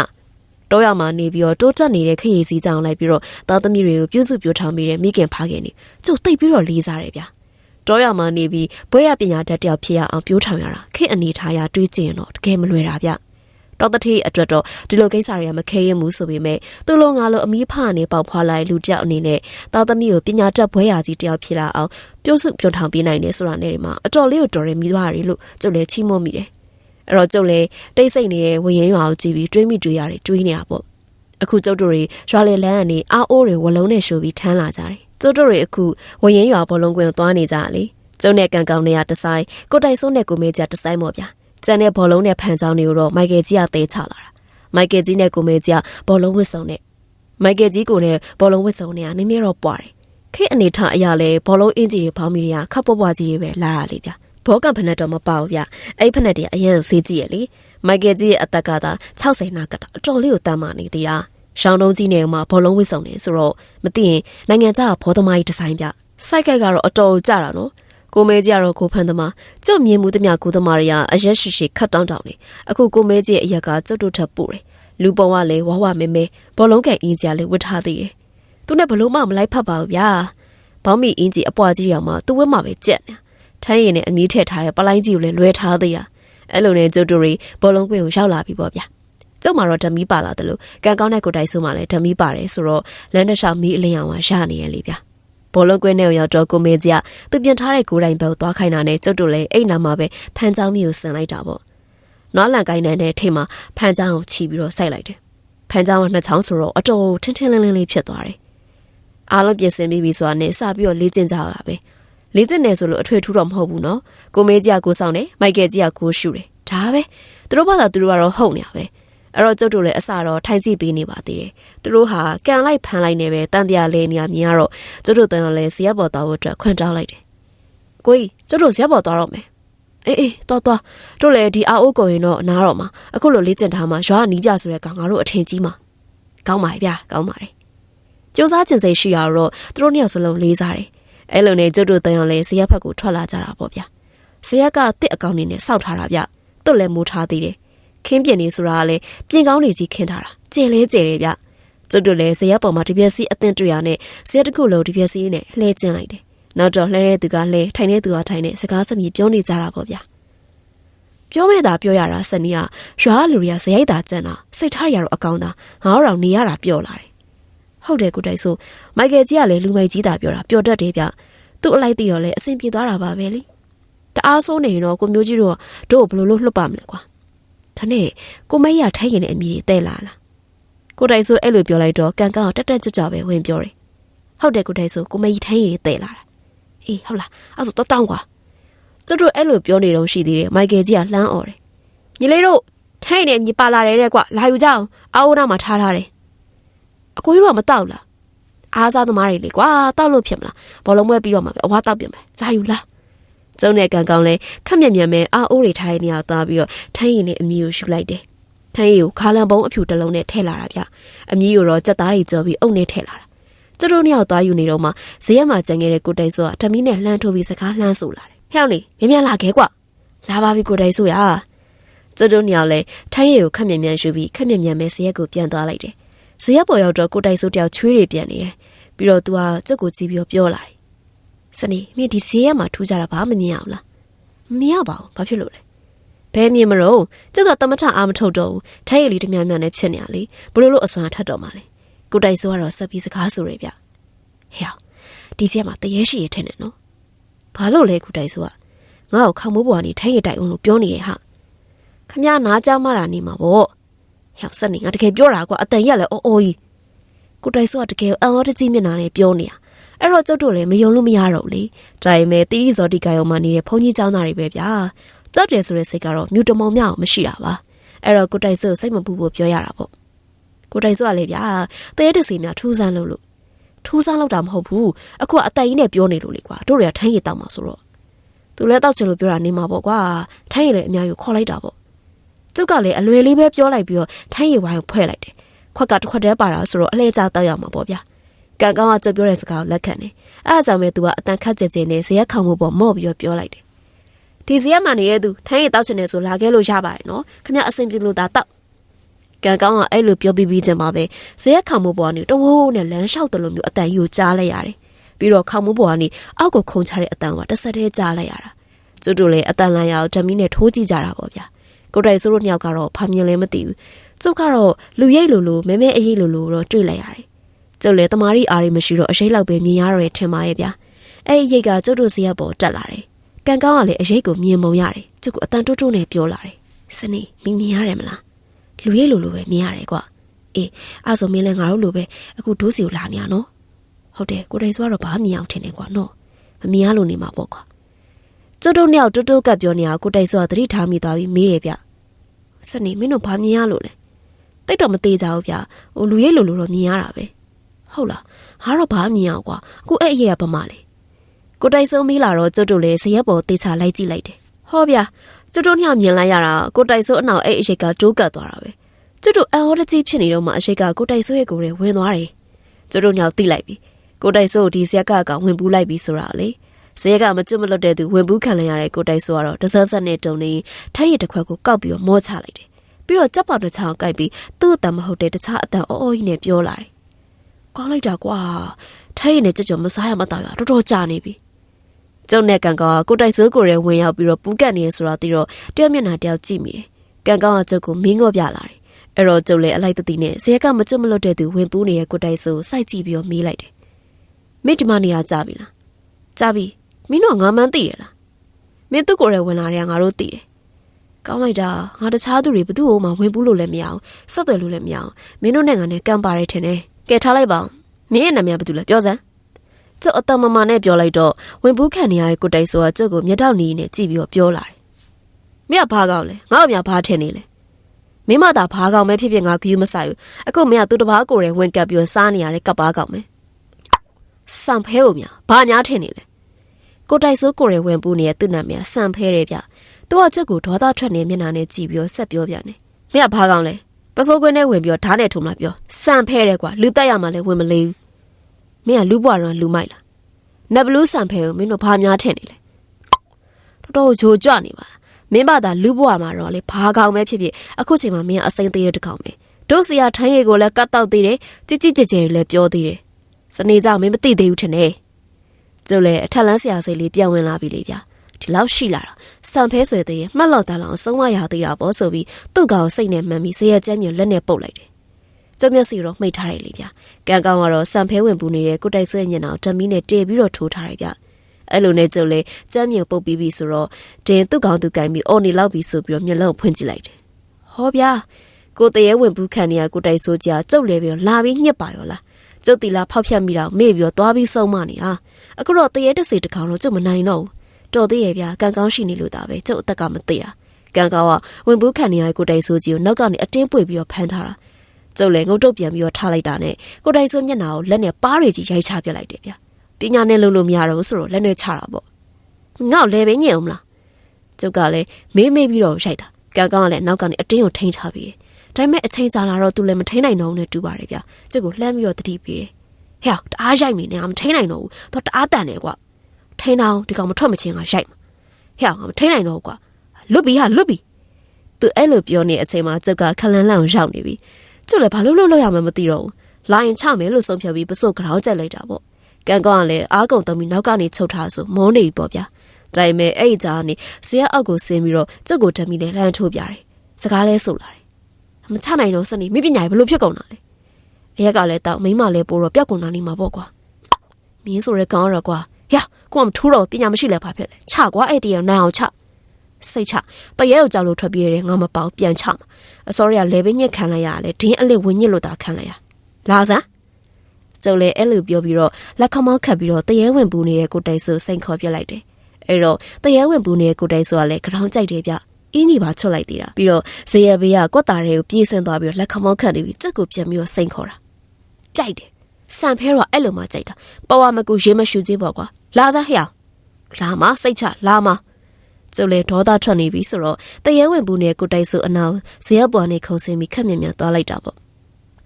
တောရမှာနေပြီးတော့တိုးတက်နေတဲ့ခရီးစည်းကြောင်လိုက်ပြီးတော့သားသမီးတွေကိုပြုစုပြောထားမိတဲ့မိခင်ဖခင်နေကျုပ်တိတ်ပြီးတော့လေးစားတယ်ဗျတောရမှာနေပြီးဘွဲရပညာတတ်တယောက်ဖြစ်ရအောင်ပြောထောင်ရတာခေအနေထားရတွေးကြည့်ရင်တော့တကယ်မလွယ်တာဗျ တော်တထေးအတွက်တော့ဒီလိုကိစ္စတွေကမခဲရင်ဘူးဆိုပေမဲ့သူ့လိုငါလိုအမီးဖအနေပေါက်ဖွာလိုက်လူကြောက်အနေနဲ့သားသမီးကိုပညာတတ်ဘွဲရကြီးတယောက်ဖြစ်လာအောင်ပြုစုပြောထောင်ပေးနိုင်တယ်ဆိုတာနဲ့ဒီမှာအတော်လေးကိုတော်ရမိသွားတယ်လို့ကျုပ်လည်းချီးမွမ်းမိတယ်အဲ့တော့ကျုပ်လည်းတိတ်ဆိတ်နေတဲ့ဝရင်ရွာကိုကြည့်ပြီးတွေးမိတွေးရတယ်တွေးနေတာပေါ့အခုကျုပ်တို့တွေရွာလေလန်းကနေအာအိုးတွေဝလုံးနဲ့ရှိုးပြီးထမ်းလာကြတယ်ကျုပ်တို့တွေအခုဝရင်ရွာဘောလုံးကွင်းကိုသွားနေကြလေကျုံနဲ့ကန်ကောင်နဲ့တဆိုင်ကိုတိုင်စိုးနဲ့ကိုမေးကြတဆိုင်ပေါ့ဗျာ ကျန်တဲ့ဘောလုံးနဲ့ဖန်ချောင်းတွေကိုတော့မိုက်ကယ်ကြီးကသေးချလာတာမိုက်ကယ်ကြီးနဲ့ကိုမေးကြီးကဘောလုံးဝစ်စုံနဲ့မိုက်ကယ်ကြီးကိုနဲ့ဘောလုံးဝစ်စုံနဲ့ကနည်းနည်းတော့ပွားတယ်ခေအနေထားအရာလဲဘောလုံးအင်ဂျီတွေဘောင်းမီတွေကခပ်ပွားပွားကြီးတွေပဲလာတာလေဗျဘောကဖက်နဲ့တော့မပေါဘူးဗျအဲ့ဖက်နဲ့တည်းအရင်ဆေးကြည့်ရလေမိုက်ကယ်ကြီးရဲ့အသက်ကသာ60နာကတာအတော်လေးကိုတမ်းမာနေသေးတာရှောင်းတုံးကြီးနေမှာဘောလုံးဝစ်စုံနေဆိုတော့မသိရင်နိုင်ငံခြားဘောသမားကြီးဒီဇိုင်းပြစိုက်ကက်ကတော့အတော်ကြတာနော် ကိုမဲကြီးကတော့ကိုဖန်သမားကျုပ်မြင်မှုသမျှကိုသမားတွေကအရက်ရှိရှိခတ်တောင်းတောင်းနေအခုကိုမဲကြီးရဲ့အရက်ကကျုပ်တို့ထပ်ပို့တယ်လူပုံကလည်းဝဝမဲမဲဘောလုံးကန်အင်းကြီးလည်းဝတ်ထားသေးတယ်သူနဲ့ဘလို့မှမလိုက်ဖက်ပါဘူးဗျာဘောင်းမီအင်းကြီးအပွားကြီးရောင်မှသူ့ဝက်မှပဲကြက်နေထိုင်းရင်နဲ့အမီးထည့်ထားတဲ့ပလိုင်းကြီးကိုလည်းလွဲထားသေးရအဲ့လိုနဲ့ကျုပ်တို့တွေဘောလုံးကွင်းကိုရောက်လာပြီပေါ့ဗျာကျုပ်မှာတော့ဓမီပါလာတယ်လို့ကန်ကောင်းတဲ့ကိုတိုင်ဆိုမှလည်းဓမီပါတယ်ဆိုတော့လမ်းတစ်လျှောက်မီးအလင်းအောင်ရနေရလေဗျာ ဘောလုံးကွင်းထဲကိုရောက်တော့ကိုမေကြီးကသူပြင်ထားတဲ့ကိုယ်တိုင်ဘက်ကိုသွားခိုင်းတာနဲ့ကျုပ်တို့လည်းအိတ်နာမှာပဲဖန်ချောင်းမျိုးကိုဆင်လိုက်တာပေါ့နွားလန်ကိုင်းတဲ့ထိမှာဖန်ချောင်းကိုချီပြီးတော့စိုက်လိုက်တယ်ဖန်ချောင်းကနှစ်ချောင်းဆိုတော့အတော်ထင်းထင်းလင်းလင်းလေးဖြစ်သွားတယ်အားလုံးပြင်ဆင်ပြီးပြီဆိုတာနဲ့စပြီးတော့လေ့ကျင့်ကြရတာပဲလေ့ကျင့်နေဆိုလို့အထွေထူးတော့မဟုတ်ဘူးနော်ကိုမေကြီးကကိုဆောင်တယ်မိုက်ကယ်ကြီးကကိုရှူတယ်ဒါပဲသူတို့ဘာသာသူတို့ကတော့ဟုတ်နေရပဲ အဲ့တော့ကျုပ်တို့လည်းအစတော့ထိုင်ကြည့်ပေးနေပါသေးတယ်သူတို့ဟာကန်လိုက်ဖန်လိုက်နေပဲတန်တရားလဲနေရမြင်ရတော့ကျုပ်တို့တန်ရလဲဇရက်ပေါ်သွားဖို့အတွက်ခွင့်တောင်းလိုက်တယ်ကိုကြီးကျုပ်တို့ဇရက်ပေါ်သွားတော့မယ်အေးအေးတော်တော်တို့လည်းဒီအာအိုးကိုရင်တော့နားတော့မှာအခုလိုလေ့ကျင့်ထားမှာရွာနီးပြဆိုတဲ့ကောင်ငါတို့အထင်ကြီးမှာကောင်းပါရဲ့ဗျာကောင်းပါတယ်စူးစမ်းကျင်စိတ်ရှိရတော့သူတို့နှစ်ယောက်စလုံးလေးစားတယ်အဲ့လိုနဲ့ကျုပ်တို့တန်ရလဲဇရက်ဘက်ကိုထွက်လာကြတာပေါ့ဗျာဇရက်ကတစ်အကောင်နေနဲ့စောက်ထားတာဗျတွတ်လည်းမိုးထားသေးတယ် ခင်းပြင်နေဆိုတာကလည်းပြင်ကောင်းနေကြီးခင်းထားတာကျဲလဲကျဲတယ်ဗျကျုပ်တို့လည်းဇရက်ပေါ်မှာဒီပြက်စီအသင့်တွေ့ရနဲ့ဇရက်တစ်ခုလုံးဒီပြက်စီနဲ့လှဲကျင်းလိုက်တယ်နောက်တော့လှဲတဲ့သူကလှဲထိုင်တဲ့သူကထိုင်တဲ့စကားစမြည်ပြောနေကြတာပေါ့ဗျပြောမဲ့တာပြောရတာစနီးကရွာလူတွေကဇရိုက်တာကြံတာစိတ်ထားရတော့အကောင်းတာငါတို့နေရတာပြောလာတယ်ဟုတ်တယ်ကိုတိုင်ဆိုမိုက်ကယ်ကြီးကလည်းလူမိုက်ကြီးတာပြောတာပျော်တတ်တယ်ဗျသူ့အလိုက်တည်တော့လဲအဆင်ပြေသွားတာပါပဲလေတအားဆိုးနေရင်တော့ကိုမျိုးကြီးတို့တို့ဘယ်လိုလုပ်လွတ်ပါမလဲကွာ ဒါနဲ့ကိုမရထိုင်ရင်လည်းအမိတွေတဲ့လာလားကိုတိုင်ဆိုအဲ့လိုပြောလိုက်တော့ကန်ကန်ကတက်တက်ကြွကြွပဲဝင်ပြောတယ်ဟုတ်တယ်ကိုတိုင်ဆိုကိုမကြီးထိုင်ရင်တဲ့လာတာအေးဟုတ်လားအဲ့ဆိုတော့တောင်းကွာကျတို့အဲ့လိုပြောနေတော့ရှိသေးတယ်မိုက်ကယ်ကြီးကလှမ်းអော်တယ်ညီလေးတို့ထိုင်နေညီပါလာတယ်တဲ့ကွာလာယူကြအောင်အာအိုးနာမှာထားထားတယ်အကိုကြီးတို့ကမတောက်လားအားစားသမားတွေလေကွာတောက်လို့ဖြစ်မလားဘောလုံးပွဲပြီးတော့မှပဲအဝါတောက်ပြင်မယ်လာယူလား ကျုံနဲ့ကန်ကောင်လဲခက်မြက်မြက်မဲအာအိုးတွေထိုင်နေရသွားပြီးတော့ထိုင်းရင်နဲ့အမီကိုရှူလိုက်တယ်။ထိုင်းရီကိုခါလန်ပုံးအဖြူတစ်လုံးနဲ့ထည့်လာတာဗျ။အမီကိုတော့စက်သားတွေကြောပြီးအုပ်နဲ့ထည့်လာတာ။ကျတို့နှစ်ယောက်သွားယူနေတော့မှဇရက်မှာကြံခဲ့တဲ့ကိုတိုင်ဆိုကတမီနဲ့လှမ်းထိုးပြီးစကားလှမ်းဆိုလာတယ်။ဟဲ့အောင်နေမြင်မြန်လာခဲ့ကွ။လာပါပြီကိုတိုင်ဆိုရ။ကျတို့နှစ်ယောက်လဲထိုင်းရီကိုခက်မြက်မြက်ယူပြီးခက်မြက်မြက်မဲဇရက်ကိုပြန်သွားလိုက်တယ်။ဇရက်ပေါ်ရောက်တော့ကိုတိုင်ဆိုတယောက်ချွေးတွေပြန်နေတယ်။ပြီးတော့သူကကျုပ်ကိုကြည့်ပြီးပြောလာတယ်။ စနေမင်းဒီဈေးရမှာထူးကြတာဘာမှမမြင်အောင်လားမမြင်ရပါဘူးဘာဖြစ်လို့လဲဘဲမြင်မလို့ကျုပ်ကတမထအားမထုတ်တော့ဘူးထိုင်းရည်လေးတများများနဲ့ဖြစ်နေရလေဘလို့လို့အစွမ်းထတ်တော့မှလဲကိုတိုင်ဆိုကတော့စက်ပြီးစကားဆိုရဗျဟဲ့ဒီဈေးမှာတရေရှိရထင်တယ်နော်ဘာလို့လဲကိုတိုင်ဆိုကငါ့ကိုခေါမိုးပေါ်ကနေထိုင်းရည်တိုက်အောင်လို့ပြောနေရဲ့ဟာခမနားကြောက်မှတာနေမှာပေါ့ဟဲ့စက်နေငါတကယ်ပြောတာကွာအတန်ရက်လဲအော်အော်ကြီးကိုတိုင်ဆိုကတကယ်အံ့ဩတကြီးမျက်နှာနဲ့ပြောနေတာ အဲ့တော့ကျုပ်တို့လည်းမယုံလို့မရတော့လေဒါပေမဲ့တိရိဇောတိကာယောမှာနေတဲ့ဘုန်းကြီးကျောင်းသားတွေပဲဗျာကြောက်တယ်ဆိုတဲ့စိတ်ကတော့မြူတမောင်မြောက်မရှိတာပါအဲ့တော့ကိုတိုင်ဆိုစိတ်မပူဖို့ပြောရတာပေါ့ကိုတိုင်ဆိုကလည်းဗျာတရေတစီများထူးဆန်းလို့လို့ထူးဆန်းလို့တာမဟုတ်ဘူးအခုကအတိုင်ကြီးနဲ့ပြောနေလို့လေကွာတို့တွေကထိုင်းရည်တောက်မှာဆိုတော့သူလည်းတောက်ချင်လို့ပြောတာနေမှာပေါ့ကွာထိုင်းရည်လည်းအများကြီးခေါ်လိုက်တာပေါ့ကျုပ်ကလည်းအလွယ်လေးပဲပြောလိုက်ပြီးတော့ထိုင်းရည်ဝိုင်းကိုဖွဲ့လိုက်တယ်ခွက်ကတစ်ခွက်တည်းပါတာဆိုတော့အလဲကျတောက်ရမှာပေါ့ဗျာ ကန်ကောင်ကကြပြောတဲ့စကားကိုလက်ခံတယ်။အဲအကြောင့်ပဲသူကအတန်ခတ်ကြဲကြဲနဲ့ဇရက်ခေါင်မှုပေါ်မော့ပြီးတော့ပြောလိုက်တယ်။ဒီဇရက်မှန်နေတဲ့သူထိုင်းရီတောက်ချင်တယ်ဆိုလာခဲ့လို့ရပါတယ်နော်။ခမအဆင်ပြေလို့သာတောက်။ကန်ကောင်ကအဲ့လိုပြောပြီးပြီးချင်းမှာပဲဇရက်ခေါင်မှုပေါ်ကနေတဝိုးနဲ့လမ်းလျှောက်တယ်လို့မျိုးအတန်ကြီးကိုကြားလိုက်ရတယ်။ပြီးတော့ခေါင်မှုပေါ်ကနေအောက်ကိုခုန်ချတဲ့အတန်ကတစ်ဆက်တည်းကြားလိုက်ရတာ။ကျုပ်တို့လည်းအတန်လန်ရအောင်ဓမီနဲ့ထိုးကြည့်ကြတာပေါ့ဗျာ။ကိုတိုင်ဆိုးတို့နှစ်ယောက်ကတော့ဖာမြင်လည်းမသိဘူး။ကျုပ်ကတော့လူရိတ်လိုလိုမဲမဲအေးအေးလိုလိုတော့တွေ့လိုက်ရတယ် ကျုပ်လည်းတမာရီအားရီမရှိတော့အရှိတ်လောက်ပဲမြင်ရတော့တယ်ထင်ပါရဲ့ဗျာအဲ့ဒီရိတ်ကကျုပ်တို့ဇရက်ပေါ်တက်လာတယ်ကန်ကောင်းကလည်းအရိတ်ကိုမြင်မုံရတယ်ကျုပ်ကအတန်တိုးတိုးနဲ့ပြောလာတယ်စနေမင်းမြင်ရတယ်မလားလူရဲ့လိုလိုပဲမြင်ရတယ်ကွာအေးအဲ့ဆိုမင်းလည်းငါတို့လိုပဲအခုဒိုးစီကိုလာနေရနော်ဟုတ်တယ်ကိုတိုင်ဆိုတော့ဘာမြင်အောင်ထင်တယ်ကွာနော်မမြင်ရလို့နေမှာပေါ့ကွာကျုပ်တို့နှစ်ယောက်တူတူကပ်ပြောနေတာကိုတိုင်ဆိုတော့တတိထားမိသွားပြီးမေးတယ်ဗျစနေမင်းတို့ဘာမြင်ရလို့လဲတိတ်တော့မသေးကြဘူးဗျဟိုလူရဲ့လိုလိုတော့မြင်ရတာပဲ ဟုတ်လားဟာတော့ဘာမြင်အောင်ကွာအခုအဲ့အရေးကဘာမှလဲကိုတိုင်စုံမေးလာတော့ကျွတ်တို့လည်းဇရက်ပေါ်တေချာလိုက်ကြည့်လိုက်တယ်ဟောဗျာကျွတ်တို့ညမြင်လိုက်ရတာကိုတိုင်စုံအနောက်အဲ့အရေးကတိုးကတ်သွားတာပဲကျွတ်တို့အန်ဟောတကြီးဖြစ်နေတော့မှအရှိကကိုတိုင်စုရဲ့ကိုယ်တွေဝင်သွားတယ်ကျွတ်တို့ညောက်တိလိုက်ပြီကိုတိုင်စုဒီဇရက်ကကဝင်ပူးလိုက်ပြီဆိုတာလေဇရက်ကမကျွတ်မလွတ်တဲ့သူဝင်ပူးခံလိုက်ရတဲ့ကိုတိုင်စုကတော့တစက်ဆက်နဲ့တုံနေထိုက်ရတစ်ခွက်ကိုကောက်ပြီးတော့မောချလိုက်တယ်ပြီးတော့ကြက်ပေါက်တစ်ချောင်းကိုက်ပြီးသူ့အတန်မဟုတ်တဲ့တခြားအတန်အော်အော်ကြီးနဲ့ပြောလာတယ် ကောင်းလိုက်တာကွာထိုင်းရည်နဲ့ကြကြမစားရမတော့ရတော်တော်ကြာနေပြီကျုံနဲ့ကန်ကောင်ကကိုတိုက်စိုးကိုရဲဝင်ရောက်ပြီးတော့ပူးကတ်နေရဆိုတော့တီတော့တယောက်မျက်နှာတယောက်ကြည့်မိတယ်ကန်ကောင်ကကျုပ်ကိုမင်းငော့ပြလာတယ်အဲ့တော့ကျုပ်လည်းအလိုက်တတိနဲ့ဇေကမကျွတ်မလွတ်တဲ့သူဝင်ပူးနေတဲ့ကိုတိုက်စိုးစိုက်ကြည့်ပြီးတော့မေးလိုက်တယ်မင်းဒီမနေရကြပြီလားကြပြီမင်းတို့ငါမှန်းသိရလားမင်းသူ့ကိုယ်ရဲဝင်လာတယ်ငါတို့သိတယ်ကောင်းလိုက်တာငါတခြားသူတွေဘသူ့ဟိုမှဝင်ပူးလို့လည်းမရအောင်ဆက်သွယ်လို့လည်းမရအောင်မင်းတို့နဲ့ငါနဲ့ကံပါတယ်ထင်တယ် ကဲထားလိုက်ပါမင်းရဲ့နာမည်ဘာတူလဲပြောစမ်းကျုပ်အတမမနဲ့ပြောလိုက်တော့ဝင်ပူးခံနေရတဲ့ကိုတိုင်ဆိုကကျုပ်ကိုမျက်တောက်နီးနဲ့ကြည့်ပြီးတော့ပြောလာတယ်မင်းကဘာကောင်းလဲငါ့အမြဘာထင်နေလဲမင်းမသာဘာကောင်ပဲဖြစ်ဖြစ်ငါဂယူးမဆိုင်ဘူးအခုမင်းကသူတစ်ပါးကိုယ်ရဲဝင်ကပ်ပြီးတော့စားနေရတဲ့ကပ်ပါကောင်ပဲစံဖဲကိုမြဘာညာထင်နေလဲကိုတိုက်စိုးကိုယ်ရဲဝင်ပူနေတဲ့သူ့နာမည်ကစံဖဲတယ်ဗျသူကချက်ကိုဒေါသထွက်နေမျက်နှာနဲ့ကြည့်ပြီးတော့ဆက်ပြောပြနေမင်းကဘာကောင်လဲ ပစိုးကွင်းနဲ့ဝင်ပြီးတော့ဓာတ်နဲ့ထုံမလားပြောစံဖဲတယ်ကွာလူတက်ရမှလည်းဝင်မလေးဘူးမင်းကလူ့ဘွားတော့လူမိုက်လားနဘလူးစံဖဲကိုမင်းတို့ဘာများထင်နေလဲတော်တော်ဂျိုကြွနေပါလားမင်းဘာသာလူ့ဘွားမှာတော့လေဘာကောင်ပဲဖြစ်ဖြစ်အခုချိန်မှာမင်းကအစိမ့်သေးတဲ့တစ်ကောင်ပဲတို့စီယာထန်းရည်ကိုလည်းကတ်တောက်သေးတယ်ကြစ်ကြစ်ကြဲကြဲလည်းပြောသေးတယ်စနေကြောင်မင်းမသိသေးဘူးထင်တယ်ကျုပ်လည်းအထက်လန်းဆရာစိတ်လေးပြန်ဝင်လာပြီလေဗျာ ဒီလောက်ရှိလာတော့စံဖဲဆွေသေးရင်မှတ်လောက်တန်းလောက်ဆုံးမရသေးတာပေါ့ဆိုပြီးသူ့ကောင်စိတ်နဲ့မှန်ပြီးဇေယျကျမ်းမျိုးလက်နဲ့ပုတ်လိုက်တယ်ကျုပ်မျက်စီတော့မှိတ်ထားတယ်လေဗျာကံကောင်းကတော့စံဖဲဝင်ပူနေတဲ့ကိုတိုက်ဆွဲညင်အောင်ဓမီနဲ့တေပြီးတော့ထိုးထားတယ်ဗျာအဲ့လိုနဲ့ကျုပ်လည်းကျမ်းမျိုးပုတ်ပြီးပြီဆိုတော့တင်းသူ့ကောင်သူကင်ပြီးအော်နေလောက်ပြီးဆိုပြီးတော့မျက်လုံးဖွင့်ကြည့်လိုက်တယ်ဟောဗျာကိုတရေဝင်ပူခံနေရကိုတိုက်ဆိုးကြကျုပ်လည်းပြီးတော့လာပြီးညက်ပါရောလားကျုပ်တီလာဖောက်ဖြတ်မိတော့မေ့ပြီးတော့သွားပြီးဆုံးမနေဟာအခုတော့တရေတစ်စီတစ်ကောင်တော့ကျုပ်မနိုင်တော့ဘူး တော်သေးရဲ့ဗျာကံကောင်းရှိနေလို့ဒါပဲကျုပ်အသက်ကမသိတာကံကောင်းကဝင်ပူးခံနေရကိုတိုက်ဆိုးကြီးကိုနောက်ကနေအတင်းပွေပြီးတော့ဖမ်းထားတာကျုပ်လည်းငုတ်တုတ်ပြန်ပြီးတော့ထားလိုက်တာနဲ့ကိုတိုက်ဆိုးမျက်နှာကိုလက်နဲ့ပါးတွေကြီးရိုက်ချပြလိုက်တယ်ဗျာပညာနဲ့လုပ်လို့မရတော့ဘူးဆိုတော့လက်နဲ့ချတာပေါ့ငေါ့လဲပဲညံ့အောင်မလားကျုပ်ကလည်းမေးမေးပြီးတော့ရိုက်တာကံကောင်းကလည်းနောက်ကနေအတင်းကိုထိန်းထားပြီးတယ်ဒါပေမဲ့အချိန်ကြာလာတော့သူလည်းမထိန်းနိုင်တော့ဘူးနဲ့တူပါတယ်ဗျာကျုပ်ကိုလှမ်းပြီးတော့တတိပေးတယ်ဟဲ့တအားရိုက်မိနေငါမထိန်းနိုင်တော့ဘူးတော့တအားတန်တယ်ကွာ ထိန်းတော့ဒီကောင်မထွက်မချင်းကရိုက်မှာဟဲ့ငါမထိန်းနိုင်တော့ဘူးကွာလွတ်ပြီဟာလွတ်ပြီသူအဲ့လိုပြောနေအချိန်မှာကျုပ်ကခလန်းလန့်ရောက်နေပြီကျုပ်လည်းဘာလို့လို့လို့ရမှမသိတော့ဘူးလိုင်းချမယ်လို့ဆုံးဖြတ်ပြီးပစို့ကြောင်းကြက်လိုက်တာပေါ့ကံကောင်းကလည်းအားကုန်သုံးပြီးနောက်ကနေချုပ်ထားဆိုမောနေပြီပေါ့ဗျာဒါပေမဲ့အဲ့ဒီကြားကနေဇေယျအောက်ကိုဆင်းပြီးတော့ကျုပ်ကိုဓမီနဲ့လှမ်းထိုးပြတယ်စကားလဲဆိုလာတယ်မချနိုင်တော့စနေမိပညာဘယ်လိုဖြစ်ကုန်တာလဲအရက်ကလည်းတောက်မိမလည်းပိုးတော့ပျောက်ကုန်တာနေမှာပေါ့ကွာမင်းဆိုရဲကောင်းရကွာ ဟျကိုကမထူးတော့ပညာမရှိလဲဘာဖြစ်လဲချကွာအဲ့တည်းရနိုင်အောင်ချစိတ်ချတရဲကိုကြောက်လို့ထွက်ပြေးတယ်ငါမပေါပြန်ချမှာအစောရကလေဘင်းညက်ခံလိုက်ရလေဒင်းအလစ်ဝင်းညစ်လို့တာခံလိုက်ရလာစမ်းကျုပ်လည်းအဲ့လိုပြောပြီးတော့လက်ခမောက်ခတ်ပြီးတော့တရဲဝင်ပူနေတဲ့ကိုတိုင်ဆူစိန်ခေါ်ပြလိုက်တယ်အဲ့တော့တရဲဝင်ပူနေတဲ့ကိုတိုင်ဆူကလည်းကြောင်ကြိုက်တယ်ဗျအင်းကြီးပါချွတ်လိုက်သေးတာပြီးတော့ဇေယဘေးကကွက်တာတွေကိုပြေးဆင်းသွားပြီးတော့လက်ခမောက်ခတ်နေပြီးကြက်ကိုပြန်ပြီးတော့စိန်ခေါ်တာကြိုက်တယ်စံဖဲတော့အဲ့လိုမှကြိုက်တာပဝါမကူရေးမရှူကြီးပေါ့ကွာ လာစားဟျောင်းလာမစိတ်ချလာမကျုပ်လေဒေါသထွက်နေပြီဆိုတော့တရဲဝင်ဘူးနဲ့ကိုတိုက်စုအနောင်ဇေယပွားနေခုံစင်းပြီးခက်မြင်မြန်သွားလိုက်တာပေါ့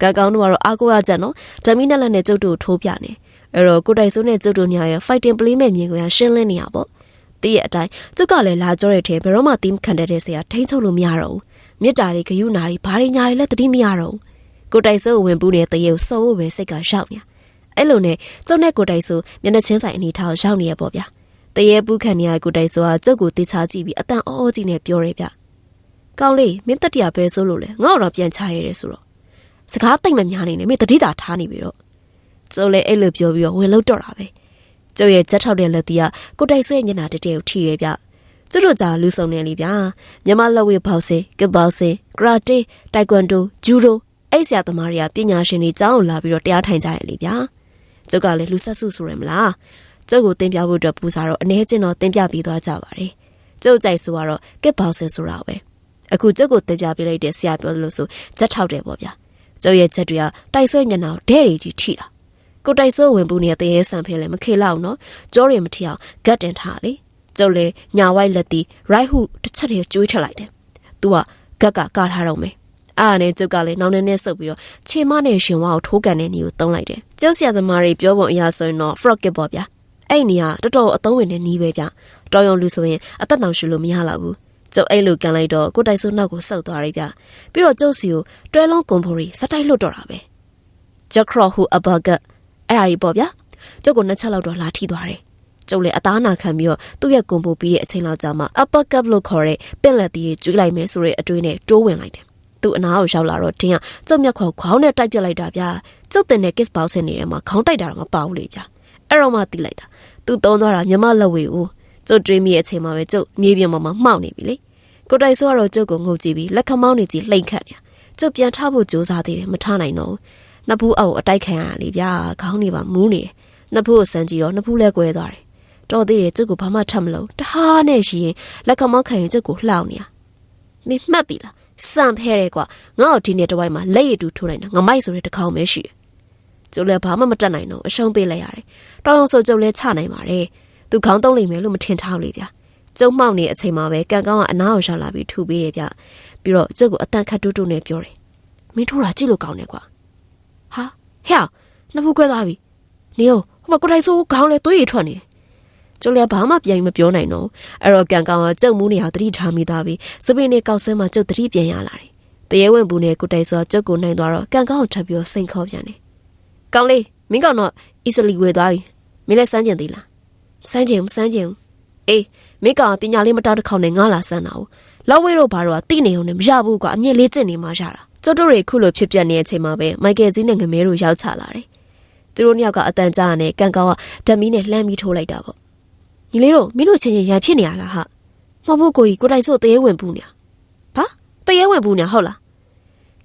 ကံကောင်းတို့ကတော့အားကိုးရကြနော်ဓမီနဲ့လက်နဲ့ကျုပ်တို့ထိုးပြနေအဲ့တော့ကိုတိုက်စုနဲ့ကျုပ်တို့ညာရဲ့ fighting play မဲ့မြင်ကိုရရှင်းလင်းနေရပေါ့တည့်ရဲ့အတိုင်းကျုပ်ကလည်းလာကြောတဲ့ထဲဘယ်တော့မှသီးမခံတတ်တဲ့ဆရာထိန်းချုပ်လို့မရတော့ဘူးမြစ်တာတွေဂယုနာတွေဘာတွေညာတွေလည်းတတိမရတော့ဘူးကိုတိုက်စုဝင်ဘူးနဲ့တရေကိုစောဖို့ပဲစိတ်ကရောက်နေ အဲ့လိုနဲ့ကျုပ်နဲ့ကိုတိုက်စုမျက်နှာချင်းဆိုင်အနေထားကိုရောက်နေရပေါ့ဗျာတရေပူးခံနေရကိုတိုက်စုကကျုပ်ကိုတေချာကြည့်ပြီးအတန်အောအောကြီးနဲ့ပြောရဲဗျကောင်းလေးမင်းတက်တရပဲဆိုလို့လေငါ့တော့ပြန်ချရဲတယ်ဆိုတော့စကားတိတ်မများနေနဲ့မင်းတတိတာထားနေပြီတော့ကျုပ်လည်းအဲ့လိုပြောပြီးတော့ဝင်လို့တော့တာပဲကျုပ်ရဲ့ကြက်ထောက်တဲ့လက်တီးကကိုတိုက်ဆွဲမျက်နှာတတဲကိုထိရဲဗျကျုပ်တို့ကြာလူစုံနေလေဗျာမြမလက်ဝဲဘောက်စင်ကဘောက်စင်ကရာတေတိုက်ကွန်ဒိုဂျူဒိုအဲ့ဆရာသမားတွေကပညာရှင်တွေကျောင်းကိုလာပြီးတော့တရားထိုင်ကြရလေဗျာ ကျုပ်ကလည်းလူဆက်စုဆိုရမလားကျုပ်ကိုတင်ပြဖို့အတွက်ပူစာတော့အနေချင်းတော့တင်ပြပြီးသွားကြပါတယ်ကျုပ်ကြိုက်ဆိုတော့ကက်ဘောက်စင်ဆိုတာပဲအခုကျုပ်ကိုတင်ပြပေးလိုက်တဲ့ဆရာပြောလို့ဆိုကြက်ထောက်တယ်ပေါ့ဗျာကျုပ်ရဲ့ချက်တွေကတိုက်ဆွဲမျက်နှာဒဲတွေကြီးထိတာကိုတိုက်ဆွဲဝင်ပူနေတဲ့တရေဆန်ဖဲလည်းမခေလောက်နော်ကြောတွေမထီအောင်ဂတ်တင်ထားလေကျုပ်လည်းညာဝိုက်လက်တီရိုက်ဟုတစ်ချက်တည်းကျွေးထက်လိုက်တယ်သူကဂက်ကကာထားတော့မယ် အားနဲ့ကျုပ်ကလည်းနောင်နေနဲ့ဆုပ်ပြီးတော့ခြေမနဲ့ရှင်ဝါကိုထိုးကန်တဲ့နေကိုတုံးလိုက်တယ်ကျုပ်ဆရာသမားတွေပြောပုံအရဆိုရင်တော့ frog kit ပေါ့ဗျာအဲ့နေကတော်တော်အသုံးဝင်တဲ့နီးပဲဗျတော်ရုံလူဆိုရင်အသက်တောင်ရှူလို့မရတော့ဘူးကျုပ်အဲ့လိုကန်လိုက်တော့ကိုတိုက်စုနောက်ကိုဆုပ်သွားရဗျပြီးတော့ကျုပ်စီကိုတွဲလုံးကွန်ဖိုရီစတိုက်လွတ်တော့တာပဲဂျက်ခရော့ဟူအဘဂတ်အဲ့ဒါကြီးပေါ့ဗျာကျုပ်ကိုနှစ်ချက်လောက်တော့လာထိသွားတယ်ကျုပ်လည်းအသားနာခံပြီးတော့သူ့ရဲ့ကွန်ပိုပြီးတဲ့အချိန်လောက်ကြာမှ upper cup လို့ခေါ်တဲ့ပင့်လက်တီးကျွေးလိုက်မယ်ဆိုတဲ့အတွေးနဲ့တိုးဝင်လိုက်တယ် သူ့အနာကိုရောက်လာတော့တင်းကကျုပ်မျက်ခေါခေါင်းနဲ့တိုက်ပြစ်လိုက်တာဗျာကျုပ်တင်တဲ့ kiss box နေထဲမှာခေါင်းတိုက်တာတော့မပါဘူးလေဗျာအဲ့တော့မှတိလိုက်တာသူသုံးသွားတာမြမလက်ဝေကိုကျုပ်တွေးမိရဲ့အချိန်မှာပဲကျုပ်မြေပြင်ပေါ်မှာမှောက်နေပြီလေကိုတိုက်ဆိုကတော့ကျုပ်ကိုငုတ်ကြည့်ပြီးလက်ခမောင်းနေကြည့်လှိမ့်ခတ်နေကျုပ်ပြန်ထဖို့ကြိုးစားသေးတယ်မထနိုင်တော့ဘူးနှစ်ဖူးအောက်အတိုက်ခံရတာလေဗျာခေါင်းနေပါမူးနေနှစ်ဖူးကိုစမ်းကြည့်တော့နှစ်ဖူးလဲကွဲသွားတယ်တော်သေးတယ်ကျုပ်ကိုဘာမှထပ်မလို့တဟားနဲ့ရှိရင်လက်ခမောင်းခံရင်ကျုပ်ကိုလှောက်နေရမင်းမှတ်ပြီလား စံဖဲတယ်ကွာငါ့ကိုဒီနေ့တစ်ဝိုက်မှာလက်ရည်တူထိုးနိုင်တာငမိုက်ဆိုတဲ့တစ်ခေါက်ပဲရှိတယ်ကျုပ်လည်းဘာမှမတတ်နိုင်တော့အရှုံးပေးလိုက်ရတယ်တောင်းအောင်ဆိုကျုပ်လည်းချနိုင်ပါတယ်သူခေါင်းတုံးလိမ့်မယ်လို့မထင်ထားလေဗျာကျုံမှောက်နေတဲ့အချိန်မှာပဲကန်ကောင်းကအနားကိုရှာလာပြီးထူပေးတယ်ဗျပြီးတော့ကျုပ်ကိုအတန်ခတ်တူးတူးနဲ့ပြောတယ်မင်းထိုးတာကြည့်လို့ကောင်းတယ်ကွာဟာဟဲ့နှစ်ဖူးခွဲသွားပြီနေဟိုဟိုမှာကိုတိုင်ဆိုးခေါင်းလဲသွေးရထွက်နေတယ် ကျုပ်လည်းဘာမှပြန်မပြောနိုင်တော့အဲ့တော့ကန်ကောင်ကကျုပ်မူးနေဟာတတိထားမိသားပြီးစပင်းနဲ့ကောက်ဆဲမှာကျုပ်တတိပြန်ရလာတယ်တရေဝင်ဘူးနဲ့ကိုတိုင်ဆိုကျုပ်ကိုနိုင်သွားတော့ကန်ကောင်ကိုထပ်ပြီးစိန်ခေါ်ပြန်တယ်ကောင်းလေးမင်းကောင်တော့ easily ဝေသွားပြီမင်းလည်းစမ်းကြင်သေးလားစမ်းကြင်မစမ်းကြင်အေးမင်းကောင်ပညာလေးမတောက်တစ်ခေါက်နဲ့ငါလာစမ်းတာ哦လောက်ဝဲတော့ဘာတော့တိနေုံနဲ့မရဘူးကွာအမြင့်လေးကျင့်နေမှရတာကျုပ်တို့တွေခုလိုဖြစ်ပြနေတဲ့အချိန်မှာပဲမိုက်ကယ်ကြီးနဲ့ငမဲတို့ရောက်ချလာတယ်သူတို့နှစ်ယောက်ကအတန်ကြာနဲ့ကန်ကောင်ကဓမီနဲ့လှမ်းပြီးထိုးလိုက်တာပေါ့ ညီလေးတို့မင်းတို့ချင်းချင်းရန်ဖြစ်နေရလားဟာမဟုတ်ဘူးကိုကြီးကိုတိုင်ဆိုတရေဝင်ပူနေဘာတရေဝင်ပူနေဟုတ်လား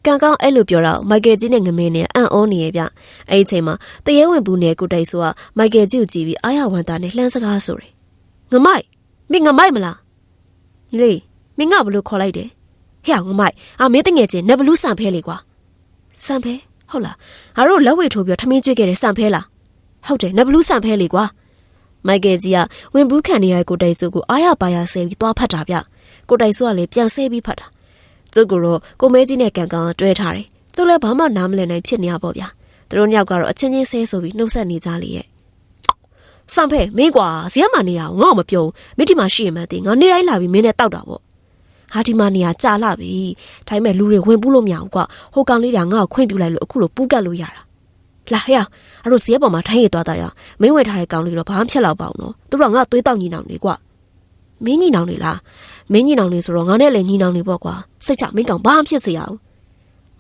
ကန်ကောင်အဲ့လိုပြောတော့မိုက်ကယ်ကြီးနဲ့ငမဲနဲ့အံ့ဩနေရဲ့ဗျအဲ့ဒီအချိန်မှာတရေဝင်ပူနေကိုတိုင်ဆိုကမိုက်ကယ်ကြီးကိုကြည့်ပြီးအားရဝန်တာနဲ့လှမ်းစကားဆိုတယ်ငမိုက်မင်းငမိုက်မလားညီလေးမင်းငါဘလို့ခေါ်လိုက်တယ်ဟဲ့ငမိုက်အာမင်းတငယ်ချင်းနဘလူးဆန်ဖဲလေကွာဆန်ဖဲဟုတ်လားငါတို့လက်ဝဲထိုးပြီးထမင်းကျွေးခဲ့တဲ့ဆန်ဖဲလားဟုတ်တယ်နဘလူးဆန်ဖဲလေကွာ မိုက်ကယ်ကြီးကဝင်ဘူးခံနေရတဲ့ကိုတိုင်စုကိုအားရပါရဆဲပြီးသွားဖတ်တာဗျကိုတိုင်စုကလည်းပြန်ဆဲပြီးဖတ်တာကျုပ်ကတော့ကိုမဲကြီးနဲ့ကန်ကန်တွဲထားတယ်ကျုပ်လည်းဘာမှနားမလည်နိုင်ဖြစ်နေရပေါ့ဗျာသူတို့ညောက်ကတော့အချင်းချင်းဆဲဆိုပြီးနှုတ်ဆက်နေကြလေရဲ့ဆန်ဖဲမင်းကွာဇီးမနေတာငါ့ကိုမပြောမင်းဒီမှာရှိရင်မသိငါနေတိုင်းလာပြီးမင်းနဲ့တောက်တာပေါ့ဟာဒီမှာနေရကြာလာပြီဒါပေမဲ့လူတွေဝင်ပူးလို့မရဘူးကွာဟိုကောင်လေးကငါ့ကိုခွင့်ပြုလိုက်လို့အခုလိုပူးကတ်လို့ရတာ လာဟဲ့အဲ့တို့ဇီးပေါ်မှာထိုင်းရသွားတာရမင်းဝယ်ထားတဲ့ကောင်လေးတော့ဘာမှဖြစ်တော့ပါအောင်နော်သူတို့ကငါ့သွေးတောက်ညီနောင်နေကွာမင်းညီနောင်နေလားမင်းညီနောင်နေဆိုတော့ငါနဲ့လည်းညီနောင်နေပေါ့ကွာစိတ်ချမင်းကောင်ဘာမှဖြစ်စေရအောင်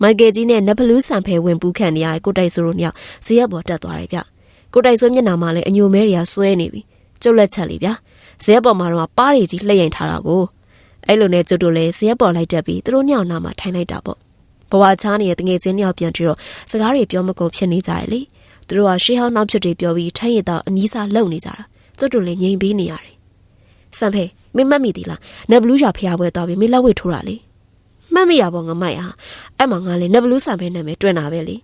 မိုက်ကယ်ကြီးနဲ့နဖလူးဆန်ဖဲဝင်ပူးခံနေရတဲ့ကိုတိုင်ဆိုတို့ညောင်ဇီးပေါ်တက်သွားတယ်ဗျကိုတိုင်ဆိုမျက်နှာမှာလည်းအညိုမဲတွေကဆွဲနေပြီကျုပ်လက်ချက်လေးဗျာဇီးပေါ်မှာတော့ပါးရီကြီးလှည့်ရင်ထားတာကိုအဲ့လိုနဲ့ကျုပ်တို့လည်းဇီးပေါ်လိုက်တက်ပြီးသူတို့ညောင်နာမှာထိုင်လိုက်တာပေါ့ ဘဝချားနေတဲ့တငယ်ချင်းညောင်ပြန်ပြီးတော့စကားတွေပြောမကုန်ဖြစ်နေကြတယ်လေသူတို့ကရှေးဟောင်းနောက်ဖြစ်တွေပြောပြီးထိုင်းရတော့အနီးစားလုံနေကြတာကျုပ်တို့လည်းငြိမ်ပေးနေရတယ်စံဖေမင်းမတ်မိသေးလားနဘလူးရွာဖျားပွဲတော့ပြီးမင်းလက်ဝဲထိုးတာလေမှတ်မိရပေါ့ငမိုက်ဟာအဲ့မှာငါလည်းနဘလူးစံဖေနာမည်တွင်တာပဲလေ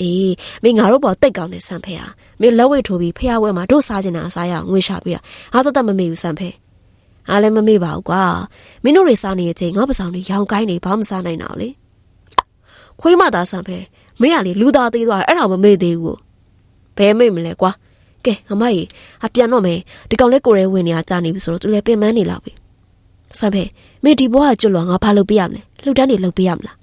အေးမင်းငါတို့ပေါ်တိတ်ကောင်းတဲ့စံဖေဟာမင်းလက်ဝဲထိုးပြီးဖျားပွဲမှာတို့စားကျင်တာအစားရငွေရှာပြီးတာငါတော့တတ်မမေ့ဘူးစံဖေအားလည်းမမေ့ပါဘူးကွာမင်းတို့တွေစားနေတဲ့အချိန်ငါပဆောင်တွေရောင်ကိုင်းနေဘာမှမစားနိုင်တော့လေ ခွေးမသားစံဖေမင်းကလေလူသားသေးသွားအဲ့ဒါမမေ့သေးဘူးဘယ်မေ့မလဲကွာကဲငမကြီးအပြန်တော့မယ်ဒီကောင်လေးကိုရဲဝင်နေတာကြာနေပြီဆိုတော့သူလည်းပင်ပန်းနေလောက်ပြီစံဖေမင်းဒီဘွားကကျွတ်လွန်ငါဘာလုပ်ပေးရမလဲလှုပ်တန်းနေလှုပ်ပေးရမလား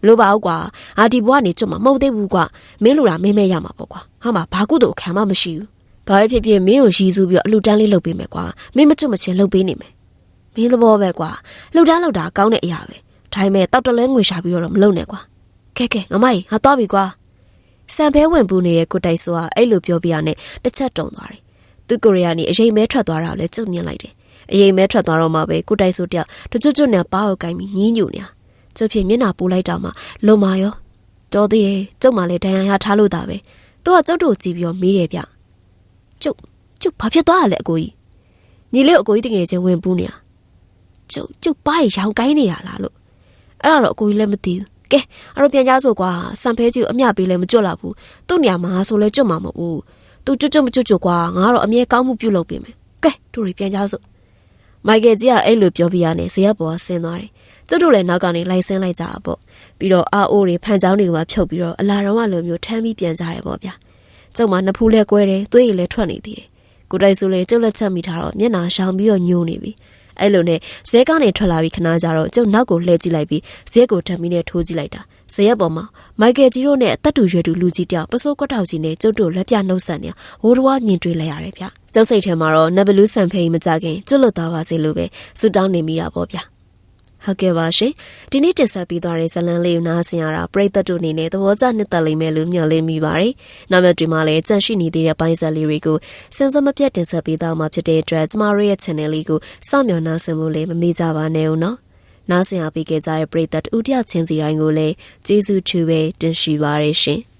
မလို့ပါဘူးကွာအာဒီဘွားနေကျွတ်မှာမဟုတ်သေးဘူးကွာမင်းလူတာမင်းမဲရမှာပေါ့ကွာဟာမှာဘာကုတို့ခံမှမရှိဘူးဘာပဲဖြစ်ဖြစ်မင်းကိုရည်စူးပြီးတော့အလှတန်းလေးလှုပ်ပေးမယ်ကွာမင်းမကျွတ်မချင်းလှုပ်ပေးနေမယ်မင်းသဘောပဲကွာလှုပ်တန်းလှုပ်တာကောင်းတဲ့အရာပဲဒါပေမဲ့တောက်တလဲငွေရှာပြီးတော့မလုပ်နဲ့ကွာ ကဲကဲငမကြီးငါသွားပြီကွာစံဖဲဝင်ပူနေတဲ့ကိုတိုင်ဆိုကအဲ့လိုပြောပြရနဲ့တစ်ချက်တုံသွားတယ်သူကိုရီးယားနေအရင်မဲထွက်သွားတာကိုလည်းကျုပ်မြင်လိုက်တယ်အရင်မဲထွက်သွားတော့မှပဲကိုတိုင်ဆိုတယောက်တကျွတ်ကျွတ်နဲ့ပါးကိုကိုင်းပြီးညင်းညူနေတာကျုပ်ဖြစ်မျက်နှာပူလိုက်တာမှလုံမာရောတော်သေးတယ်ကျုပ်မှလည်းဒဏ်ရာရထားလို့တာပဲသူကကျုပ်တို့ကြည့်ပြီးတော့မေးတယ်ဗျကျုပ်ကျုပ်ဘာဖြစ်သွားရလဲအကိုကြီးညီလေးအကိုကြီးတကယ်ချင်းဝင်ပူးနေတာကျုပ်ကျုပ်ပါးရောင်ကိုင်းနေရလားလို့အဲ့ဒါတော့အကိုကြီးလည်းမသိဘူး ကဲအဲ့တော့ပြန်ကြဆိုကွာစံဖဲကြီးကိုအမျှပေးလဲမကြွလာဘူးသူ့နေရာမှာဆိုလဲကြွမှာမဟုတ်ဘူးသူကြွကြွမကြွကြွကွာငါကတော့အမြဲကောင်းမှုပြုလုပ်ပေးမယ်ကဲတို့တွေပြန်ကြဆိုမိုက်ကယ်ကြီးကအဲ့လိုပြောပြရနေဇေယျပေါ်ဆင်းသွားတယ်ကျုပ်တို့လည်းနောက်ကနေလိုက်ဆင်းလိုက်ကြတာပေါ့ပြီးတော့အာအိုးတွေဖန်ချောင်းတွေကမှဖြုတ်ပြီးတော့အလာတော်ကလိုမျိုးထမ်းပြီးပြန်ကြတယ်ပေါ့ဗျာကျုပ်မှနှစ်ဖူးလဲကွဲတယ်သွေးရည်လဲထွက်နေသေးတယ်ကိုတိုက်ဆိုလဲကျုပ်လက်ချက်မိထားတော့မျက်နှာရှောင်ပြီးတော့ညိုနေပြီ အဲ့လိုနဲ့ဇဲကနေထွက်လာပြီးခဏကြတော့ကျုပ်နောက်ကိုလှည့်ကြည့်လိုက်ပြီးဇဲကိုဓာတ်မီနဲ့ထိုးကြည့်လိုက်တာဇရက်ပေါ်မှာမိုက်ကယ်ဂျီရိုနဲ့အသက်တူရွယ်တူလူကြီးတယောက်ပစိုးကွက်တောက်ကြီးနဲ့ကျုပ်တို့လက်ပြနှုတ်ဆက်နေဝိုးတော်မြင်တွေ့လိုက်ရတယ်ဗျကျုပ်စိတ်ထဲမှာတော့နဘလူးဆန်ဖေးမကြခင်ကျွတ်လွတ်သွားပါစေလို့ပဲဆုတောင်းနေမိတာပေါ့ဗျ ဟုတ်ကဲ့ပါရှင်ဒီနေ့တင်ဆက်ပြီးသွားတဲ့ဇလန်လေးကိုနားဆင်ရတာပရိသတ်တို့အနေနဲ့သဘောကျနှစ်သက်လိမ့်မယ်လို့မျှော်လင့်မိပါတယ်နောက်မြတ်ဒီမှာလည်းကြန့်ရှိနေသေးတဲ့ပိုင်းဆက်လေးတွေကိုစင်စမပြတ်တင်ဆက်ပေးသွားမှာဖြစ်တဲ့အတွက်ကျမတို့ရဲ့ channel လေးကိုစောင့်မျှော်နှားဆင်ဖို့လည်းမမေ့ကြပါနဲ့ဦးနော်နားဆင်အားပေးခဲ့ကြတဲ့ပရိသတ်ဦးတယောက်ချင်းစီတိုင်းကိုလည်းကျေးဇူးထူပဲတင်ရှိပါရရှင်။